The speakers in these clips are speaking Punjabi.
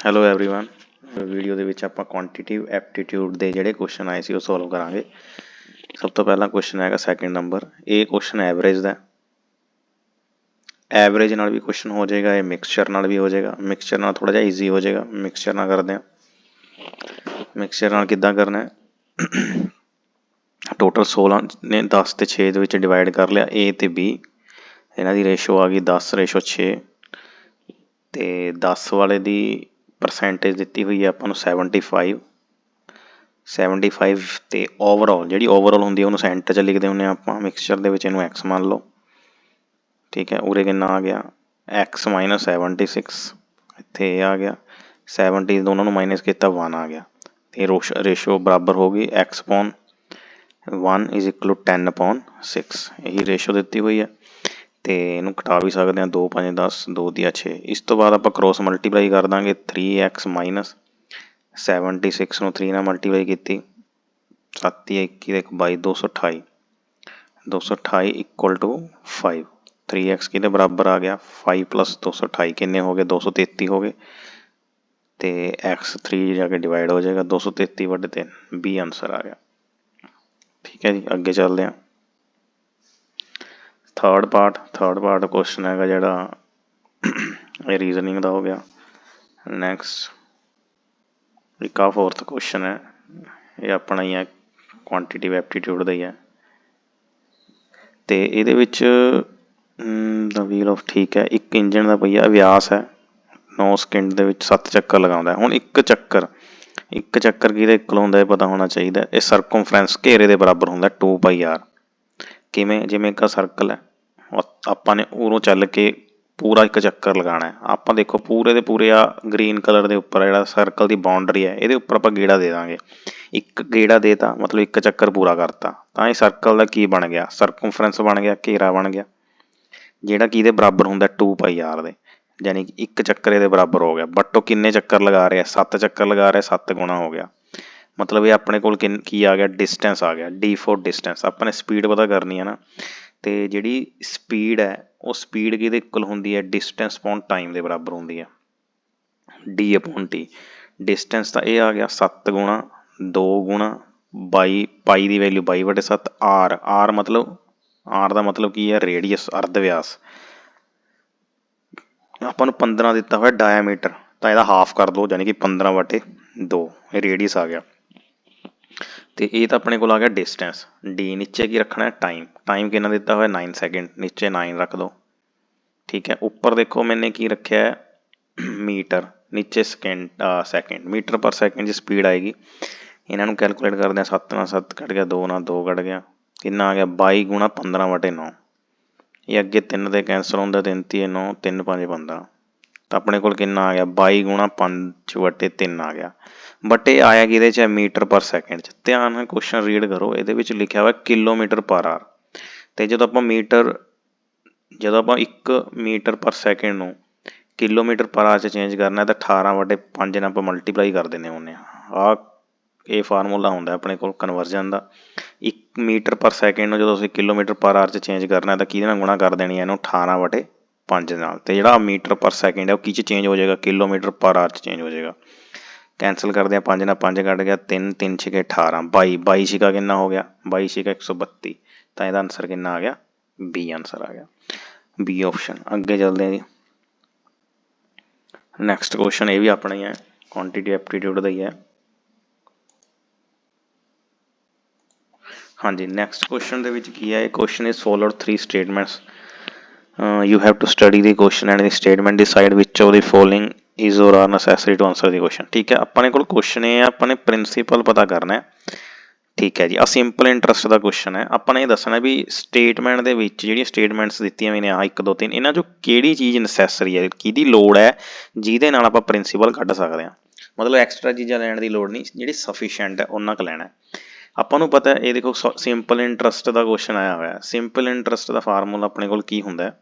ਹੈਲੋ एवरीवन ਵੀਡੀਓ ਦੇ ਵਿੱਚ ਆਪਾਂ ਕੁਆਂਟੀਟਿਵ ਐਪਟੀਟਿਊਡ ਦੇ ਜਿਹੜੇ ਕੁਐਸਚਨ ਆਏ ਸੀ ਉਹ ਸੋਲਵ ਕਰਾਂਗੇ ਸਭ ਤੋਂ ਪਹਿਲਾ ਕੁਐਸਚਨ ਹੈਗਾ ਸੈਕਿੰਡ ਨੰਬਰ ਇਹ ਕੁਐਸਚਨ ਐਵਰੇਜ ਦਾ ਐਵਰੇਜ ਨਾਲ ਵੀ ਕੁਐਸਚਨ ਹੋ ਜਾਏਗਾ ਇਹ ਮਿਕਸਚਰ ਨਾਲ ਵੀ ਹੋ ਜਾਏਗਾ ਮਿਕਸਚਰ ਨਾਲ ਥੋੜਾ ਜਿਹਾ ਈਜ਼ੀ ਹੋ ਜਾਏਗਾ ਮਿਕਸਚਰ ਨਾਲ ਕਰਦੇ ਹਾਂ ਮਿਕਸਚਰ ਨਾਲ ਕਿੱਦਾਂ ਕਰਨਾ ਹੈ ਟੋਟਲ 16 ਨੇ 10 ਤੇ 6 ਦੇ ਵਿੱਚ ਡਿਵਾਈਡ ਕਰ ਲਿਆ A ਤੇ B ਇਹਨਾਂ ਦੀ ਰੇਸ਼ੋ ਆ ਗਈ 10 ਰੇਸ਼ੋ 6 ਤੇ 10 ਵਾਲੇ ਦੀ ਪਰਸੈਂਟੇਜ ਦਿੱਤੀ ਹੋਈ ਹੈ ਆਪਾਂ ਨੂੰ 75 75 ਤੇ ਓਵਰਆਲ ਜਿਹੜੀ ਓਵਰਆਲ ਹੁੰਦੀ ਹੈ ਉਹਨੂੰ ਸੈਂਟਰ 'ਚ ਲਿਖਦੇ ਹੁੰਦੇ ਆ ਆਪਾਂ ਮਿਕਸਚਰ ਦੇ ਵਿੱਚ ਇਹਨੂੰ x ਮੰਨ ਲਓ। ਠੀਕ ਹੈ, ਉਰੇ ਕਿੰਨਾ ਆ ਗਿਆ? X 76 ਇੱਥੇ ਇਹ ਆ ਗਿਆ। 70 ਦੋਨਾਂ ਨੂੰ ਮਾਈਨਸ ਕੀਤਾ 1 ਆ ਗਿਆ। ਤੇ ਰੇਸ਼ੋ ਬਰਾਬਰ ਹੋ ਗਈ x ਪੌਨ 1 is equal to 10 upon 6 ਇਹੀ ਰੇਸ਼ੋ ਦਿੱਤੀ ਹੋਈ ਹੈ। ਤੇ ਇਹਨੂੰ ਘਟਾ ਵੀ ਸਕਦੇ ਹਾਂ 2 5 10 2 ਦੀ 6 ਇਸ ਤੋਂ ਬਾਅਦ ਆਪਾਂ ਕ੍ਰੋਸ ਮਲਟੀਪਲਾਈ ਕਰ ਦਾਂਗੇ 3x 76 ਨੂੰ 3 ਨਾਲ ਮਲਟੀਪਲਾਈ ਕੀਤੀ। 7 21 ਦੇ 22 228 228 ਇਕੁਅਲ ਟੂ 5 3x ਕਿਹਦੇ ਬਰਾਬਰ ਆ ਗਿਆ? 5 228 ਕਿੰਨੇ ਹੋ ਗਏ? 233 ਹੋ ਗਏ। ਤੇ x 3 ਜਾ ਕੇ ਡਿਵਾਈਡ ਹੋ ਜਾਏਗਾ। 233 ਵਟੇ 3 b ਆਨਸਰ ਆ ਗਿਆ। ਠੀਕ ਹੈ ਜੀ, ਅੱਗੇ ਚੱਲਦੇ ਹਾਂ। Third part third part question ਹੈਗਾ ਜਿਹੜਾ ਇਹ ਰੀਜ਼ਨਿੰਗ ਦਾ ਹੋ ਗਿਆ। ਨੈਕਸਟ ਇੱਕ ਆ ਫੋਰਥ ਕੁਐਸਚਨ ਹੈ। ਇਹ ਆਪਣਾ ਹੀ ਹੈ ਕੁਆਂਟੀਟਿਵ ਐਪਟੀਟਿਊਡ ਦਾ ਹੀ ਹੈ। ਤੇ ਇਹਦੇ ਵਿੱਚ ਦਾ ਵੀਲ ਆਫ ਠੀਕ ਹੈ, ਇੱਕ ਇੰਜਨ ਦਾ ਪਈਆ ਵਿਆਸ ਹੈ। 9 ਸਕਿੰਟ ਦੇ ਵਿੱਚ 7 ਚੱਕਰ ਲਗਾਉਂਦਾ ਹੁਣ ਇੱਕ ਚੱਕਰ ਇੱਕ ਚੱਕਰ ਕਿਹਦੇ ਇਕਲ ਹੁੰਦਾ ਇਹ ਪਤਾ ਹੋਣਾ ਚਾਹੀਦਾ ਇਹ ਸਰਕਮਫਰੈਂਸ ਘੇਰੇ ਦੇ ਬਰਾਬਰ ਹੁੰਦਾ 2 ਪਾਈ ਆਰ ਕਿਵੇਂ, ਜਿਵੇਂ ਇੱਕ ਸਰਕਲ ਹੈ। ਆਪਾਂ ਨੇ ਉਰੋਂ ਚੱਲ ਕੇ ਪੂਰਾ ਇੱਕ ਚੱਕਰ ਲਗਾਉਣਾ ਹੈ। ਆਪਾਂ ਦੇਖੋ, ਪੂਰੇ ਦੇ ਪੂਰੇ ਆ ਗ੍ਰੀਨ ਕਲਰ ਦੇ ਉੱਪਰ ਜਿਹੜਾ ਸਰਕਲ ਦੀ ਬਾਉਂਡਰੀ ਹੈ, ਇਹਦੇ ਉੱਪਰ ਆਪਾਂ ਗੇੜਾ ਦੇ ਦਾਂਗੇ। ਇੱਕ ਗੇੜਾ ਦੇਤਾ ਮਤਲਬ ਇੱਕ ਚੱਕਰ ਪੂਰਾ ਕਰਤਾ। ਤਾਂ ਇਹ ਸਰਕਲ ਦਾ ਕੀ ਬਣ ਗਿਆ? ਸਰਕਮਫਰੈਂਸ ਬਣ ਗਿਆ, ਘੇਰਾ ਬਣ ਗਿਆ। ਜਿਹੜਾ ਕਿ ਇਹਦੇ ਬਰਾਬਰ ਹੁੰਦਾ 2 ਪਾਈ ਆਰ ਦੇ। ਯਾਨੀ ਕਿ ਇੱਕ ਚੱਕਰ ਇਹਦੇ ਬਰਾਬਰ ਹੋ ਗਿਆ। ਬਟ ਉਹ ਕਿੰਨੇ ਚੱਕਰ ਲਗਾ ਰਿਹਾ? 7 ਚੱਕਰ ਲਗਾ ਰਿਹਾ 7 ਗੁਣਾ ਹੋ ਗਿਆ। ਮਤਲਬ ਇਹ ਆਪਣੇ ਕੋਲ ਕੀ ਆ ਗਿਆ? ਡਿਸਟੈਂਸ ਆ ਗਿਆ। D ਫੋਰ ਡਿਸਟੈਂਸ ਆਪਾਂ ਨੇ ਸਪੀਡ ਪਤਾ ਕਰਨੀ ਹੈ ਨਾ। ਤੇ ਜਿਹੜੀ ਸਪੀਡ ਹੈ, ਉਹ ਸਪੀਡ ਕਿਹਦੇ ਇਕੁਅਲ ਹੁੰਦੀ ਹੈ? ਡਿਸਟੈਂਸ ਅਪੋਨ ਟਾਈਮ ਦੇ ਬਰਾਬਰ ਹੁੰਦੀ ਹੈ d ਅਪੋਨ t ਡਿਸਟੈਂਸ ਤਾਂ ਇਹ ਆ ਗਿਆ 7 ਗੁਣਾ 2 ਗੁਣਾ 22 ਪਾਈ ਦੀ ਵੈਲਿਊ 22 ਬਟੇ 7 r r ਮਤਲਬ, r ਦਾ ਮਤਲਬ ਕੀ ਹੈ? ਰੇਡੀਅਸ ਅਰਧ ਵਿਆਸ ਆਪਾਂ ਨੂੰ 15 ਦਿੱਤਾ ਹੋਇਆ ਡਾਇਆਮੀਟਰ ਤਾਂ ਇਹਦਾ ਹਾਫ ਕਰ ਦੋ ਯਾਨੀ ਕਿ 15 ਵਟੇ 2 ਇਹ ਰੇਡੀਅਸ ਆ ਗਿਆ। ਤੇ ਇਹ ਤਾਂ ਆਪਣੇ ਕੋਲ ਆ ਗਿਆ ਡਿਸਟੈਂਸ d ਨੀਚੇ ਕੀ ਰੱਖਣਾ ਹੈ? ਟਾਈਮ ਟਾਈਮ ਕਿੰਨਾ ਦਿੱਤਾ ਹੋਇਆ? 9 ਸੈਕਿੰਡ ਨੀਚੇ 9 ਰੱਖ ਦੋ। ਠੀਕ ਹੈ। ਉੱਪਰ ਦੇਖੋ ਮੈਨੇ ਕੀ ਰੱਖਿਆ ਹੈ? ਮੀਟਰ। ਨੀਚੇ second second metre per second ਦੀ ਸਪੀਡ ਆਏਗੀ। ਇਹਨਾਂ ਨੂੰ ਕੈਲਕੂਲੇਟ ਕਰਦੇ ਆ 7 ਨਾਲ 7 ਕੱਟ ਗਿਆ। 2 ਨਾਲ 2 ਕੱਟ ਗਿਆ। ਕਿੰਨਾ ਆ ਗਿਆ। 22 ਗੁਣਾ 15 ਵਟੇ 9 ਇਹ ਅੱਗੇ 3 ਦੇ ਕੈਂਸਲ ਹੁੰਦਾ। 3 3 9 3 5 15 ਤਾਂ ਆਪਣੇ ਕੋਲ ਕਿੰਨਾ ਆ ਗਿਆ? 22 ਗੁਣਾ 5 ਵਟੇ 3 ਆ ਗਿਆ। ਬਟ ਇਹ ਆਇਆ ਕਿਹਦੇ ਚ ਹੈ? ਮੀਟਰ ਪਰ ਸੈਕਿੰਡ ਚ। ਧਿਆਨ ਨਾਲ ਕੁਐਸਚਨ ਰੀਡ ਕਰੋ। ਇਹਦੇ ਵਿੱਚ ਲਿਖਿਆ ਹੋਇਆ ਕਿਲੋਮੀਟਰ ਪਰ ਆਰ ਤੇ ਜਦੋਂ ਆਪਾਂ ਮੀਟਰ, ਜਦੋਂ ਆਪਾਂ 1 ਮੀਟਰ ਪਰ ਸੈਕਿੰਡ ਨੂੰ ਕਿਲੋਮੀਟਰ ਪਰ ਆਰ ਚ ਚੇਂਜ ਕਰਨਾ ਤਾਂ 18 ਵਟੇ 5 ਨਾਲ ਆਪਾਂ ਮਲਟੀਪਲਾਈ ਕਰ ਦਿੰਦੇ ਹੁੰਦੇ ਆ ਆ ਇਹ ਫਾਰਮੂਲਾ ਹੁੰਦਾ ਆਪਣੇ ਕੋਲ ਕਨਵਰਜਨ ਦਾ। 1 ਮੀਟਰ ਪਰ ਸੈਕਿੰਡ ਨੂੰ ਜਦੋਂ ਅਸੀਂ ਕਿਲੋਮੀਟਰ ਪਰ ਆਰ ਚ ਚੇਂਜ ਕਰਨਾ ਤਾਂ ਕਿਹਦੇ ਨਾਲ ਗੁਣਾ ਕਰ ਦੇਣੀ ਹੈ ਇਹਨੂੰ? 18 ਵਟੇ 5 ਨਾਲ। ਤੇ ਜਿਹੜਾ ਮੀਟਰ ਪਰ ਸੈਕਿੰਡ ਹੈ, ਉਹ ਕੀ ਚ ਚੇਂਜ ਹੋ ਜਾਏਗਾ? ਕਿਲੋਮੀਟਰ ਪਰ ਆਰ ਚ ਚੇਂਜ ਹੋ ਜਾਏਗਾ। ਕੈਂਸਲ ਕਰਦੇ ਆ 5 ਨਾਲ 5 ਕੱਟ ਗਿਆ 3 3 6 18 22 22 ਛਿਕਾ ਕਿੰਨਾ ਹੋ ਗਿਆ? 22 ਛਿਕਾ 132 ਤਾਂ ਇਹਦਾ ਆਨਸਰ ਕਿੰਨਾ ਆ ਗਿਆ? ਬੀ ਆਨਸਰ ਆ ਗਿਆ। ਬੀ ਆਪਸ਼ਨ ਅੱਗੇ ਚੱਲਦੇ ਆ ਜੀ। ਨੈਕਸਟ ਕੁਐਸਚਨ ਇਹ ਵੀ ਆਪਣਾ ਹੀ ਹੈ। ਕੁਆਂਟੀਟੀ ਐਪਟੀਟਿਊਡ ਦਾ ਹੀ ਹੈ। ਹਾਂਜੀ ਨੈਕਸਟ ਕੁਐਸਚਨ ਦੇ ਵਿੱਚ ਕੀ ਹੈ? ਇਹ question is followed 3 statements you have to study the question and the statement decide which of the following is or are necessary to answer the question ਠੀਕ ਹੈ ਆਪਾਂ ਕੋਲ ਕੁਐਸਚਨ ਇਹ ਹੈ ਆਪਾਂ ਨੇ ਪ੍ਰਿੰਸੀਪਲ ਪਤਾ ਕਰਨਾ ਹੈ ਠੀਕ ਹੈ ਜੀ ਆ ਸਿੰਪਲ ਇੰਟਰਸਟ ਦਾ ਕੁਐਸਚਨ ਹੈ ਆਪਾਂ ਨੇ ਇਹ ਦੱਸਣਾ ਵੀ ਸਟੇਟਮੈਂਟ ਦੇ ਵਿੱਚ ਜਿਹੜੀਆਂ ਸਟੇਟਮੈਂਟਸ ਦਿੱਤੀਆਂ ਹੋਈਆਂ ਨੇ ਆ 1 2 3 ਇਹਨਾਂ ਚੋਂ ਕਿਹੜੀ ਚੀਜ਼ ਨੈਸੈਸਰੀ ਹੈ ਕਿਹਦੀ ਲੋੜ ਹੈ ਜਿਹਦੇ ਨਾਲ ਆਪਾਂ ਪ੍ਰਿੰਸੀਪਲ ਕੱਢ ਸਕਦੇ ਹਾਂ ਮਤਲਬ ਐਕਸਟਰਾ ਚੀਜ਼ਾਂ ਲੈਣ ਦੀ ਲੋੜ ਨਹੀਂ ਜਿਹੜੀ ਸਫੀਸ਼ੀਐਂਟ ਹੈ ਉਹਨਾਂ ਕ ਲੈਣਾ ਆਪਾਂ ਨੂੰ ਪਤਾ ਇਹ ਦੇਖੋ ਸਿੰਪਲ ਇੰਟਰਸਟ ਦਾ ਕੁਐਸਚਨ ਆਇਆ ਹੋਇਆ ਸਿੰਪਲ ਇੰਟਰਸਟ ਦਾ ਫਾਰਮੂਲਾ ਆਪਣੇ ਕੋਲ ਕੀ ਹੁੰਦਾ ਹੈ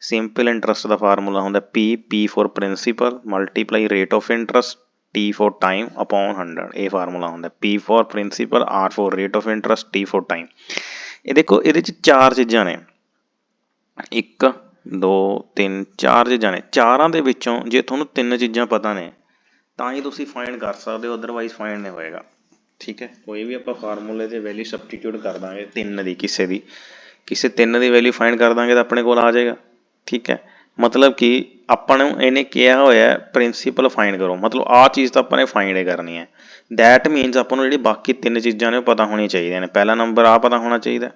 ਸਿੰਪਲ ਇੰਟਰਸਟ ਦਾ ਫਾਰਮੂਲਾ ਹੁੰਦਾ P P for principal multiply rate of interest T for time upon 100 ਇਹ ਫਾਰਮੂਲਾ ਹੁੰਦਾ P for principal R for rate of interest T for time ਇਹ ਦੇਖੋ, ਇਹਦੇ ਚ ਚਾਰ ਚੀਜ਼ਾਂ ਨੇ। 1 2 3 ਚਾਰ ਚੀਜ਼ਾਂ ਨੇ। ਚਾਰਾਂ ਦੇ ਵਿੱਚੋਂ ਜੇ ਤੁਹਾਨੂੰ ਤਿੰਨ ਚੀਜ਼ਾਂ ਪਤਾ ਨੇ, ਤਾਂ ਹੀ ਤੁਸੀਂ ਫਾਈਂਡ ਕਰ ਸਕਦੇ ਹੋ ਅਦਰਵਾਈਜ਼ ਫਾਈਂਡ ਨਹੀਂ ਹੋਏਗਾ। ਠੀਕ ਹੈ? ਕੋਈ ਵੀ ਆਪਾਂ ਫਾਰਮੂਲੇ ਦੇ ਵੈਲਿਊ ਸਬਸਟੀਟਿਊਟ ਕਰ ਦਾਂਗੇ, ਤਿੰਨ ਦੀ ਕਿਸੇ ਦੀ। ਕਿਸੇ ਤਿੰਨ ਦੀ ਵੈਲਿਊ ਫਾਈਂਡ ਕਰ ਦਾਂਗੇ ਤਾਂ ਆਪਣੇ ਕੋਲ ਆ ਜਾਏਗਾ। ਠੀਕ ਹੈ। ਮਤਲਬ ਕਿ ਆਪਾਂ ਨੂੰ ਇਹਨੇ ਕਿਹਾ ਹੋਇਆ ਪ੍ਰਿੰਸੀਪਲ ਫਾਈਂਡ ਕਰੋ। ਮਤਲਬ ਆਹ ਚੀਜ਼ ਤਾਂ ਆਪਾਂ ਨੇ ਫਾਈਂਡ ਕਰਨੀ ਹੈ। ਦੈਟ ਮੀਨਸ ਆਪਾਂ ਨੂੰ ਜਿਹੜੀ ਬਾਕੀ ਤਿੰਨ ਚੀਜ਼ਾਂ ਨੇ ਉਹ ਪਤਾ ਹੋਣੀਆਂ ਚਾਹੀਦੀਆਂ ਨੇ। ਪਹਿਲਾ ਨੰਬਰ ਆ ਪਤਾ ਹੋਣਾ ਚਾਹੀਦਾ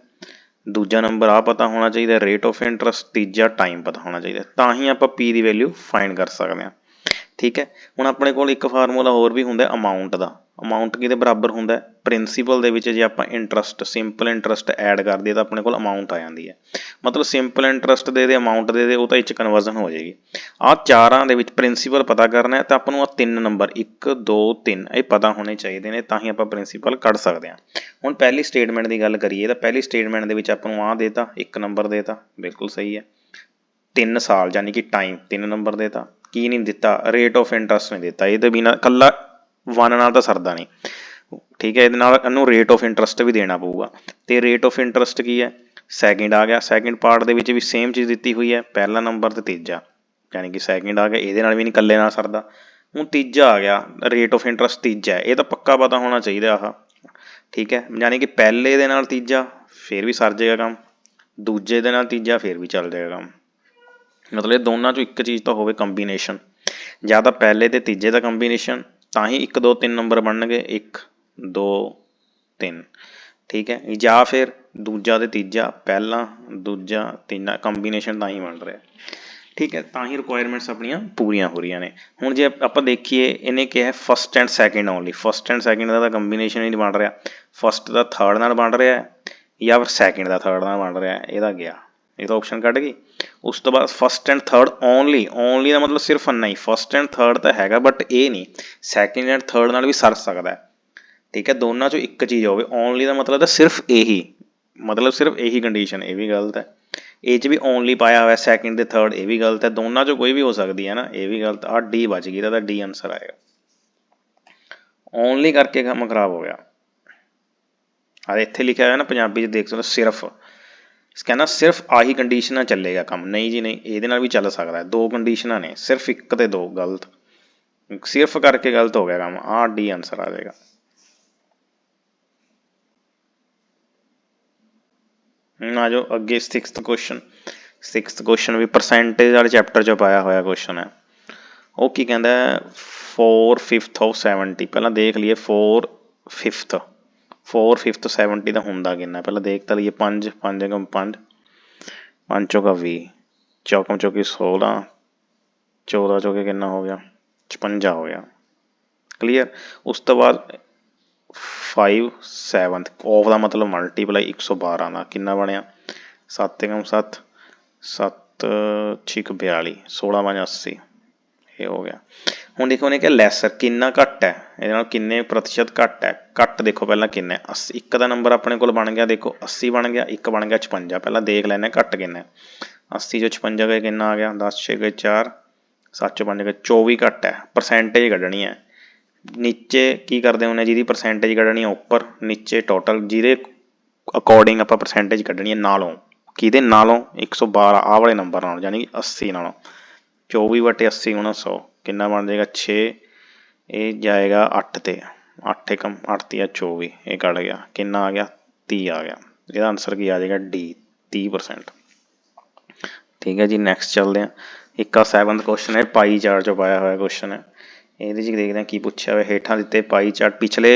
ਦੂਜਾ ਨੰਬਰ ਆ ਪਤਾ ਹੋਣਾ ਚਾਹੀਦਾ ਰੇਟ ਆਫ ਇੰਟਰਸਟ ਤੀਜਾ ਟਾਈਮ ਪਤਾ ਹੋਣਾ ਚਾਹੀਦਾ ਤਾਂ ਹੀ ਆਪਾਂ p ਦੀ ਵੈਲਿਊ ਫਾਈਂਡ ਕਰ ਸਕਦੇ ਹਾਂ। ਠੀਕ ਹੈ। ਹੁਣ ਆਪਣੇ ਕੋਲ ਇੱਕ ਫਾਰਮੂਲਾ ਹੋਰ ਵੀ ਹੁੰਦਾ ਅਮਾਉਂਟ ਦਾ। ਅਮਾਉਂਟ ਕਿਹਦੇ ਬਰਾਬਰ ਹੁੰਦਾ ਪ੍ਰਿੰਸੀਪਲ ਦੇ ਵਿੱਚ ਜੇ ਆਪਾਂ ਇੰਟਰਸਟ ਸਿੰਪਲ ਇੰਟਰਸਟ ਐਡ ਕਰ ਦਈਏ ਤਾਂ ਆਪਣੇ ਕੋਲ ਅਮਾਉਂਟ ਆ ਜਾਂਦੀ ਹੈ। ਮਤਲਬ ਸਿੰਪਲ ਇੰਟਰਸਟ ਦੇ ਦੇ ਅਮਾਉਂਟ ਦੇ ਦੇ ਉਹ ਤਾਂ ਇਹ 'ਚ ਕਨਵਰਜ਼ਨ ਹੋ ਜਾਏਗੀ। ਆਹ ਚਾਰਾਂ ਦੇ ਵਿੱਚ ਪ੍ਰਿੰਸੀਪਲ ਪਤਾ ਕਰਨਾ ਹੈ ਤਾਂ ਆਪਾਂ ਨੂੰ ਆ ਤਿੰਨ ਨੰਬਰ 1 2 3 ਇਹ ਪਤਾ ਹੋਣੇ ਚਾਹੀਦੇ ਨੇ ਤਾਂ ਹੀ ਆਪਾਂ ਪ੍ਰਿੰਸੀਪਲ ਕੱਢ ਸਕਦੇ ਹਾਂ। ਹੁਣ ਪਹਿਲੀ ਸਟੇਟਮੈਂਟ ਦੀ ਗੱਲ ਕਰੀਏ ਤਾਂ ਪਹਿਲੀ ਸਟੇਟਮੈਂਟ ਦੇ ਵਿੱਚ ਆਪਾਂ ਨੂੰ ਆਹ ਦੇਤਾ, ਇੱਕ ਨੰਬਰ ਦੇਤਾ, ਬਿਲਕੁਲ ਸਹੀ ਹੈ। 3 ਸਾਲ ਯਾਨੀ ਕਿ ਟਾਈਮ 3 ਨੰਬਰ ਦੇਤਾ, ਕੀ ਨਹੀਂ ਦਿੱਤਾ ਰੇਟ ਆਫ ਇੰਟਰਸਟ ਨਹੀਂ ਦਿੱਤਾ, ਇਹਦੇ ਬਿਨਾ ਕੱਲਾ 1 ਨਾਲ ਤਾਂ ਸਰਦਾ ਨਹੀਂ। ਠੀਕ ਹੈ, ਇਹਦੇ ਨਾਲ ਇਹਨੂੰ ਰੇਟ ਆਫ ਇੰਟਰਸਟ ਵੀ ਦੇਣਾ ਪਊਗਾ। ਤੇ ਰੇਟ ਆਫ ਇੰਟਰਸਟ ਕੀ ਹੈ? ਸੈਕਿੰਡ ਆ ਗਿਆ। ਸੈਕਿੰਡ ਪਾਰਟ ਦੇ ਵਿੱਚ ਵੀ ਸੇਮ ਚੀਜ਼ ਦਿੱਤੀ ਹੋਈ ਹੈ। ਪਹਿਲਾ ਨੰਬਰ ਤੇ ਤੀਜਾ। ਯਾਨੀ ਕਿ ਸੈਕਿੰਡ ਆ ਗਿਆ। ਇਹਦੇ ਨਾਲ ਵੀ ਨਹੀਂ ਇਕੱਲੇ ਨਾਲ ਸਰਦਾ। ਹੁਣ ਤੀਜਾ ਆ ਗਿਆ। ਰੇਟ ਆਫ ਇੰਟਰਸਟ ਤੀਜਾ ਹੈ। ਇਹ ਤਾਂ ਪੱਕਾ ਪਤਾ ਹੋਣਾ ਚਾਹੀਦਾ ਆਹ। ਠੀਕ ਹੈ। ਯਾਨੀ ਕਿ ਪਹਿਲੇ ਦੇ ਨਾਲ ਤੀਜਾ, ਫਿਰ ਵੀ ਸਰ ਜਾਏਗਾ ਕੰਮ। ਦੂਜੇ ਦੇ ਨਾਲ ਤੀਜਾ, ਫਿਰ ਵੀ ਚੱਲ ਜਾਏਗਾ ਕੰਮ। ਮਤਲਬ ਇਹ ਦੋਨਾਂ ਚੋਂ ਇੱਕ ਚੀਜ਼ ਤਾਂ ਹੋਵੇ ਕੰਬੀਨੇਸ਼ਨ ਜਾਂ ਤਾਂ ਪਹਿਲੇ ਤੇ ਤੀਜੇ ਦਾ ਕੰਬੀਨੇਸ਼ਨ ਤਾਂ ਹੀ 1 2 3 ਨੰਬਰ ਬਣਨਗੇ। 1 2 3 ਠੀਕ ਹੈ? ਜਾਂ ਫਿਰ ਦੂਜਾ ਤੇ ਤੀਜਾ, ਪਹਿਲਾ, ਦੂਜਾ, ਤੀਨਾ ਕੰਬੀਨੇਸ਼ਨ ਤਾਂ ਹੀ ਬਣ ਰਿਹਾ। ਠੀਕ ਹੈ? ਤਾਂ ਹੀ ਰਿਕੁਆਇਰਮੈਂਟਸ ਆਪਣੀਆਂ ਪੂਰੀਆਂ ਹੋ ਰਹੀਆਂ ਨੇ। ਹੁਣ ਜੇ ਆਪਾਂ ਦੇਖੀਏ, ਇਹਨੇ ਕਿਹਾ first and second only first and second ਦਾ ਤਾਂ ਕੰਬੀਨੇਸ਼ਨ ਹੀ ਨਹੀਂ ਬਣ ਰਿਹਾ। ਫਸਟ ਦਾ ਥਰਡ ਨਾਲ ਬਣ ਰਿਹਾ ਜਾਂ ਫਿਰ ਸੈਕਿੰਡ ਦਾ ਥਰਡ ਨਾਲ ਬਣ ਰਿਹਾ ਇਹਦਾ ਗਿਆ। ਇਹ ਤਾਂ ਆਪਸ਼ਨ ਕੱਢ ਗਈ। ਉਸ ਤੋਂ ਬਾਅਦ first and third only only ਦਾ ਮਤਲਬ ਸਿਰਫ ਅੰਨਾ ਹੀ। ਫਸਟ ਐਂਡ ਥਰਡ ਤਾਂ ਹੈਗਾ ਬਟ ਇਹ ਨਹੀਂ। ਸੈਕਿੰਡ ਐਂਡ ਥਰਡ ਨਾਲ ਵੀ ਸਰ ਸਕਦਾ ਹੈ। ਠੀਕ ਹੈ, ਦੋਨਾਂ ਚੋਂ ਇੱਕ ਚੀਜ਼ ਹੋਵੇ ਓਨਲੀ ਦਾ ਮਤਲਬ ਤਾਂ ਸਿਰਫ ਇਹੀ। ਮਤਲਬ ਸਿਰਫ ਇਹੀ ਕੰਡੀਸ਼ਨ ਇਹ ਵੀ ਗਲਤ ਹੈ। ਇਹ 'ਚ ਵੀ ਓਨਲੀ ਪਾਇਆ ਹੋਇਆ ਸੈਕਿੰਡ ਤੇ ਥਰਡ ਇਹ ਵੀ ਗਲਤ ਹੈ। ਦੋਨਾਂ ਚੋਂ ਕੋਈ ਵੀ ਹੋ ਸਕਦੀ ਹੈ ਨਾ, ਇਹ ਵੀ ਗਲਤ। ਆ ਡੀ ਬਚ ਗਈ ਤਾਂ ਡੀ ਆਨਸਰ ਆਏਗਾ। ਓਨਲੀ ਕਰਕੇ ਕੰਮ ਖਰਾਬ ਹੋ ਗਿਆ। ਆ ਇੱਥੇ ਲਿਖਿਆ ਹੋਇਆ ਨਾ, ਪੰਜਾਬੀ 'ਚ ਦੇਖ ਸਕਦੇ ਸਿਰਫ। ਕਹਿੰਦਾ ਸਿਰਫ ਆਹੀ ਕੰਡੀਸ਼ਨਾਂ ਚੱਲੇਗਾ ਕੰਮ। ਨਹੀਂ ਜੀ, ਨਹੀਂ, ਇਹਦੇ ਨਾਲ ਵੀ ਚੱਲ ਸਕਦਾ ਦੋ ਕੰਡੀਸ਼ਨਾਂ ਨੇ, ਸਿਰਫ ਇੱਕ ਤੇ ਦੋ, ਗਲਤ। ਸਿਰਫ ਕਰਕੇ ਗਲਤ ਹੋ ਗਿਆ ਕੰਮ, ਆਹ ਡੀ ਆਨਸਰ ਆ ਜਾਏਗਾ। ਹੁਣ ਆ ਜਾਓ ਅੱਗੇ 6th ਕੁਐਸਚਨ 6th ਕੁਐਸਚਨ ਵੀ ਪਰਸੈਂਟੇਜ ਵਾਲੇ ਚੈਪਟਰ 'ਚ ਪਾਇਆ ਹੋਇਆ ਕੁਐਸਚਨ ਹੈ। ਉਹ ਕੀ ਕਹਿੰਦਾ ਹੈ? 4 5th ਆਫ 70 ਪਹਿਲਾਂ ਦੇਖ ਲਈਏ 4 5th 4 5th 70 ਦਾ ਹੁੰਦਾ ਕਿੰਨਾ? ਪਹਿਲਾਂ ਦੇਖ ਤਾਂ ਲਈਏ 5 5 ਕਮ 5 5 ਚੌਕਾ 20 ਚੌਕਮ ਚੌਕੀ 16 14 ਚੌਕੇ ਕਿੰਨਾ ਹੋ ਗਿਆ? 56 ਹੋ ਗਿਆ। ਕਲੀਅਰ ਉਸ ਤੋਂ ਬਾਅਦ 5 7th ਆਫ ਦਾ ਮਤਲਬ ਮਲਟੀਪਲਾਈ 112 ਦਾ ਕਿੰਨਾ ਬਣਿਆ? 7 ਕਮ 7 7 6 42 16 5 80 ਇਹ ਹੋ ਗਿਆ। ਹੁਣ ਦੇਖੋ ਉਹਨੇ ਕਿਹਾ ਲੈਸਰ ਕਿੰਨਾ ਘੱਟ ਹੈ, ਇਹਦੇ ਨਾਲ ਕਿੰਨੇ ਪ੍ਰਤੀਸ਼ਤ ਘੱਟ ਹੈ। ਘੱਟ ਦੇਖੋ ਪਹਿਲਾਂ ਕਿੰਨਾ ਹੈ। 80 ਇੱਕ ਦਾ ਨੰਬਰ ਆਪਣੇ ਕੋਲ ਬਣ ਗਿਆ, ਦੇਖੋ 80 ਬਣ ਗਿਆ, ਇੱਕ ਬਣ ਗਿਆ 56 ਪਹਿਲਾਂ ਦੇਖ ਲੈਣੇ ਘੱਟ ਕਿੰਨਾ ਹੈ। 80 ਚੋਂ 56 ਗਏ ਕਿੰਨਾ ਆ ਗਿਆ 10 6 ਗਏ 4 7 ਚੋਂ 5 ਗਏ 24 ਘੱਟ ਹੈ ਪਰਸੈਂਟੇਜ ਕੱਢਣੀ ਹੈ। ਨੀਚੇ ਕੀ ਕਰਦੇ ਹੁੰਦੇ ਜਿਹਦੀ ਪਰਸੈਂਟੇਜ ਕੱਢਣੀ ਹੈ, ਉੱਪਰ, ਨੀਚੇ ਟੋਟਲ ਜਿਹਦੇ ਅਕੋਰਡਿੰਗ ਆਪਾਂ ਪਰਸੈਂਟੇਜ ਕੱਢਣੀ ਹੈ, ਨਾਲੋਂ। ਕਿਹਦੇ ਨਾਲੋਂ? 112 ਆਹ ਵਾਲੇ ਨੰਬਰ ਨਾਲੋਂ ਯਾਨੀ ਕਿ 80 ਨਾਲੋਂ। 24 ਵਟੇ 80 ਗੁਣਾ 100 ਕਿੰਨਾ ਬਣ ਜਾਏਗਾ? 6 ਇਹ ਜਾਏਗਾ 8 ਤੇ। 8 ਕਮ 8 ਤੇ 24 ਇਹ ਕੱਢ ਗਿਆ। ਕਿੰਨਾ ਆ ਗਿਆ? 30 ਆ ਗਿਆ। ਇਹਦਾ ਆਨਸਰ ਕੀ ਆ ਜਾਏਗਾ? ਡੀ 30% ਠੀਕ ਹੈ ਜੀ ਨੈਕਸਟ ਚੱਲਦੇ ਹਾਂ। ਇੱਕ ਆ 7th ਕੁਐਸਚਨ ਹੈ। ਪਾਈ ਚਾਰਟ ਚੋਂ ਪਾਇਆ ਹੋਇਆ ਕੁਐਸਚਨ ਹੈ। ਇਹਦੇ 'ਚ ਦੇਖਦੇ ਹਾਂ ਕੀ ਪੁੱਛਿਆ ਹੋਇਆ। ਹੇਠਾਂ ਦਿੱਤੇ ਪਾਈ ਚਾਰਟ ਪਿਛਲੇ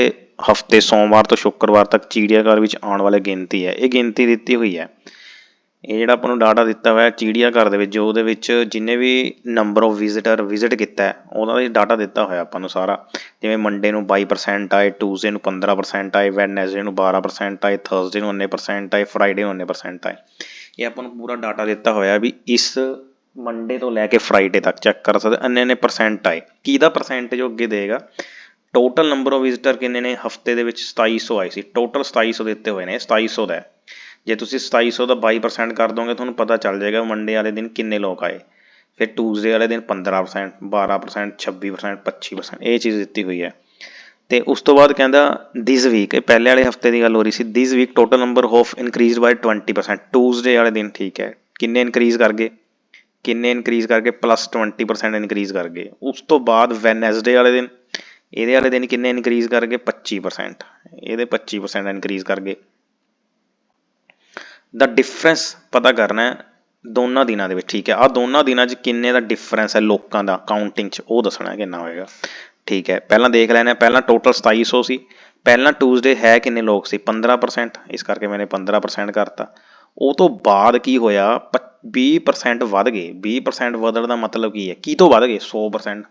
ਹਫ਼ਤੇ ਸੋਮਵਾਰ ਤੋਂ ਸ਼ੁੱਕਰਵਾਰ ਤੱਕ ਚਿੜੀਆਘਰ ਵਿੱਚ ਆਉਣ ਵਾਲੇ ਗਿਣਤੀ ਹੈ। ਇਹ ਗਿਣਤੀ ਦਿੱਤੀ ਹੋਈ ਹੈ। ਇਹ ਜਿਹੜਾ ਆਪਾਂ ਨੂੰ ਡਾਟਾ ਦਿੱਤਾ ਹੋਇਆ ਚੀੜੀਆ ਘਰ ਦੇ ਵਿੱਚ ਜੋ ਉਹਦੇ ਵਿੱਚ ਜਿੰਨੇ ਵੀ ਨੰਬਰ ਆਫ ਵਿਜ਼ਿਟਰ ਵਿਜ਼ਿਟ ਕੀਤਾ ਹੈ, ਉਹਦਾ ਵੀ ਡਾਟਾ ਦਿੱਤਾ ਹੋਇਆ ਆਪਾਂ ਨੂੰ ਸਾਰਾ। ਜਿਵੇਂ ਮੰਡੇ ਨੂੰ 22% ਆਏ ਟੂਜ਼ਡੇ ਨੂੰ 15% ਆਏ ਵੈਡਨੈਸਡੇ ਨੂੰ 12% ਆਏ ਥਰਸਡੇ ਨੂੰ 19% ਆਏ ਫਰਾਈਡੇ ਨੂੰ 19% ਆਏ। ਇਹ ਆਪਾਂ ਨੂੰ ਪੂਰਾ ਡਾਟਾ ਦਿੱਤਾ ਹੋਇਆ ਵੀ ਇਸ ਮੰਡੇ ਤੋਂ ਲੈ ਕੇ ਫਰਾਈਡੇ ਤੱਕ ਚੈੱਕ ਕਰ ਸਕਦੇ ਅੰਨੇ ਇੰਨੇ ਪਰਸੈਂਟ ਆਏ। ਕਿਹਦਾ ਪਰਸੈਂਟੇਜ ਉਹ ਅੱਗੇ ਦੇਗਾ? ਟੋਟਲ ਨੰਬਰ ਆਫ ਵਿਜ਼ਿਟਰ ਕਿੰਨੇ ਨੇ? ਹਫ਼ਤੇ ਦੇ ਵਿੱਚ 2700 ਆਏ ਸੀ। ਟੋਟਲ 2700 ਦਿੱਤੇ ਹੋਏ ਨੇ 2700 ਦਾ ਜੇ ਤੁਸੀਂ 2700 ਦਾ 22% ਕਰ ਦੋਗੇ, ਤੁਹਾਨੂੰ ਪਤਾ ਚੱਲ ਜਾਏਗਾ ਮੰਡੇ ਵਾਲੇ ਦਿਨ ਕਿੰਨੇ ਲੋਕ ਆਏ। ਫਿਰ ਟੂਜ਼ਡੇ ਵਾਲੇ ਦਿਨ 15% 12% 26% 25% ਇਹ ਚੀਜ਼ ਦਿੱਤੀ ਹੋਈ ਹੈ। ਤੇ ਉਸ ਤੋਂ ਬਾਅਦ ਕਹਿੰਦਾ ਦਿਸ ਵੀਕ ਇਹ ਪਹਿਲੇ ਵਾਲੇ ਹਫ਼ਤੇ ਦੀ ਗੱਲ ਹੋ ਰਹੀ ਸੀ this week total number of increased by 20% Tuesday ਵਾਲੇ ਦਿਨ ਠੀਕ ਹੈ। ਕਿੰਨੇ ਇਨਕਰੀਜ਼ ਕਰ ਗਏ? ਕਿੰਨੇ ਇਨਕਰੀਜ਼ ਕਰਕੇ ਪਲੱਸ 20% ਇਨਕਰੀਜ਼ ਕਰ ਗਏ। ਉਸ ਤੋਂ ਬਾਅਦ ਵੈਨਸਡੇ ਵਾਲੇ ਦਿਨ, ਇਹਦੇ ਵਾਲੇ ਦਿਨ ਕਿੰਨੇ ਇਨਕਰੀਜ਼ ਕਰ ਗਏ? 25% ਇਹਦੇ 25% ਇਨਕਰੀਜ਼ ਕਰ ਗਏ। ਦਾ ਡਿਫਰੈਂਸ ਪਤਾ ਕਰਨਾ ਹੈ ਦੋਨਾਂ ਦਿਨਾਂ ਦੇ ਵਿੱਚ, ਠੀਕ ਹੈ? ਆ ਦੋਨਾਂ ਦਿਨਾਂ 'ਚ ਕਿੰਨੇ ਦਾ ਡਿਫਰੈਂਸ ਹੈ ਲੋਕਾਂ ਦਾ ਕਾਊਂਟਿੰਗ 'ਚ? ਉਹ ਦੱਸਣਾ ਕਿੰਨਾ ਹੋਏਗਾ। ਠੀਕ ਹੈ? ਪਹਿਲਾਂ ਦੇਖ ਲੈਣਾ ਪਹਿਲਾਂ ਟੋਟਲ 2700 ਸੀ ਪਹਿਲਾਂ ਟਿਊਜ਼ਡੇ ਹੈ ਕਿੰਨੇ ਲੋਕ ਸੀ? 15% ਇਸ ਕਰਕੇ ਮੈਨੇ 15% ਕਰਤਾ। ਉਹ ਤੋਂ ਬਾਅਦ ਕੀ ਹੋਇਆ? 20% ਵਧ ਗਏ। 20% ਵਧਣ ਦਾ ਮਤਲਬ ਕੀ ਹੈ? ਕੀ ਤੋਂ ਵਧ ਗਏ? 100%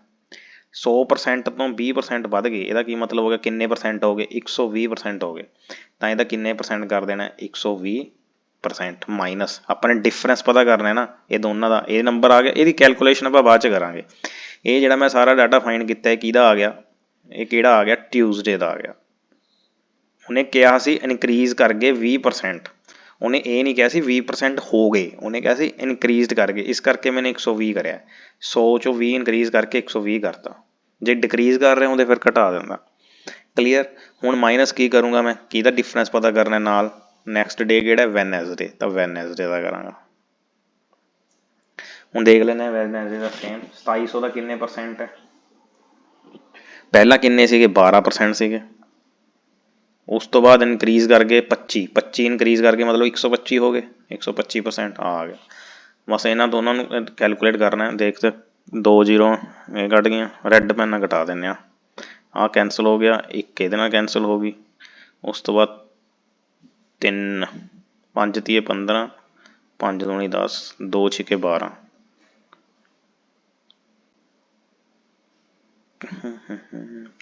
100% ਤੋਂ 20% ਵਧ ਗਏ। ਇਹਦਾ ਕੀ ਮਤਲਬ ਹੋ ਗਿਆ? ਕਿੰਨੇ ਪਰਸੈਂਟ ਹੋ ਗਏ? 120% ਹੋ ਗਏ। ਤਾਂ ਇਹਦਾ ਕਿੰਨੇ ਪਰਸੈਂਟ ਕਰ ਦੇਣਾ? 120 percent ਮਾਈਨਸ ਆਪਾਂ ਨੇ ਡਿਫਰੈਂਸ ਪਤਾ ਕਰਨਾ ਹੈ ਨਾ, ਇਹ ਦੋਨਾਂ ਦਾ, ਇਹ ਨੰਬਰ ਆ ਗਿਆ, ਇਹਦੀ ਕੈਲਕੂਲੇਸ਼ਨ ਆਪਾਂ ਬਾਅਦ ਚ ਕਰਾਂਗੇ। ਇਹ ਜਿਹੜਾ ਮੈਂ ਸਾਰਾ ਡਾਟਾ ਫਾਈਂਡ ਕੀਤਾ ਇਹ ਕਿਹਦਾ ਆ ਗਿਆ? ਇਹ ਕਿਹੜਾ ਆ ਗਿਆ? ਟਿਊਜ਼ਡੇ ਦਾ ਆ ਗਿਆ। ਉਹਨੇ ਕਿਹਾ ਸੀ ਇਨਕਰੀਜ਼ ਕਰ ਗਏ 20% ਉਹਨੇ ਇਹ ਨਹੀਂ ਕਿਹਾ ਸੀ 20% ਹੋ ਗਏ। ਉਹਨੇ ਕਿਹਾ ਸੀ ਇਨਕਰੀਜ਼ਡ ਕਰ ਗਏ। ਇਸ ਕਰਕੇ ਮੈਨੇ 120 ਕਰਿਆ। 100 ਚੋਂ 20 ਇਨਕਰੀਜ਼ ਕਰਕੇ 120 ਕਰਤਾ। ਜੇ ਡਿਕਰੀਜ਼ ਕਰ ਰਹੇ ਹੁੰਦੇ, ਫਿਰ ਘਟਾ ਦਿੰਦਾ। ਕਲੀਅਰ ਹੁਣ ਮਾਈਨਸ ਕੀ ਕਰੂੰਗਾ ਮੈਂ? ਕਿਹਦਾ ਡਿਫਰੈਂਸ ਪਤਾ ਕਰਨਾ ਨਾਲ? ਨੈਕਸਟ ਡੇ ਕਿਹੜਾ ਵੈਨਸਡੇ ਤਾਂ ਵੈਨਸਡੇ ਦਾ ਕਰਾਂਗਾ। ਹੁਣ ਦੇਖ ਲੈਣਾ ਵੈਨਸਡੇ ਦਾ ਸੇਮ 2700 ਦਾ ਕਿੰਨੇ ਪਰਸੈਂਟ ਹੈ? ਪਹਿਲਾਂ ਕਿੰਨੇ ਸੀਗੇ? 12% ਸੀਗੇ। ਉਸ ਤੋਂ ਬਾਅਦ ਇਨਕਰੀਜ਼ ਕਰਕੇ ਗਏ 25 25 ਇਨਕਰੀਜ਼ ਕਰਕੇ ਮਤਲਬ 125 ਹੋ ਗਏ 125% ਆ ਗਿਆ। ਬਸ ਇਹਨਾਂ ਦੋਨਾਂ ਨੂੰ ਕੈਲਕੂਲੇਟ ਕਰਨਾ ਹੈ, ਦੇਖ ਤੇ, ਦੋ ਜ਼ੀਰੋ, ਇਹ ਕੱਢ ਗਈਆਂ ਰੈੱਡ ਪੈਨ ਨਾਲ ਘਟਾ ਦਿੰਨੇ ਆ ਆਹ ਕੈਨਸਲ ਹੋ ਗਿਆ, ਇੱਕ ਇਹਦੇ ਨਾਲ ਕੈਨਸਲ ਹੋ ਗਈ। ਉਸ ਤੋਂ ਬਾਅਦ 3 5 ਤੀਏ 15 5 ਦੂਣੀ 10 2 ਛਿਕੇ 12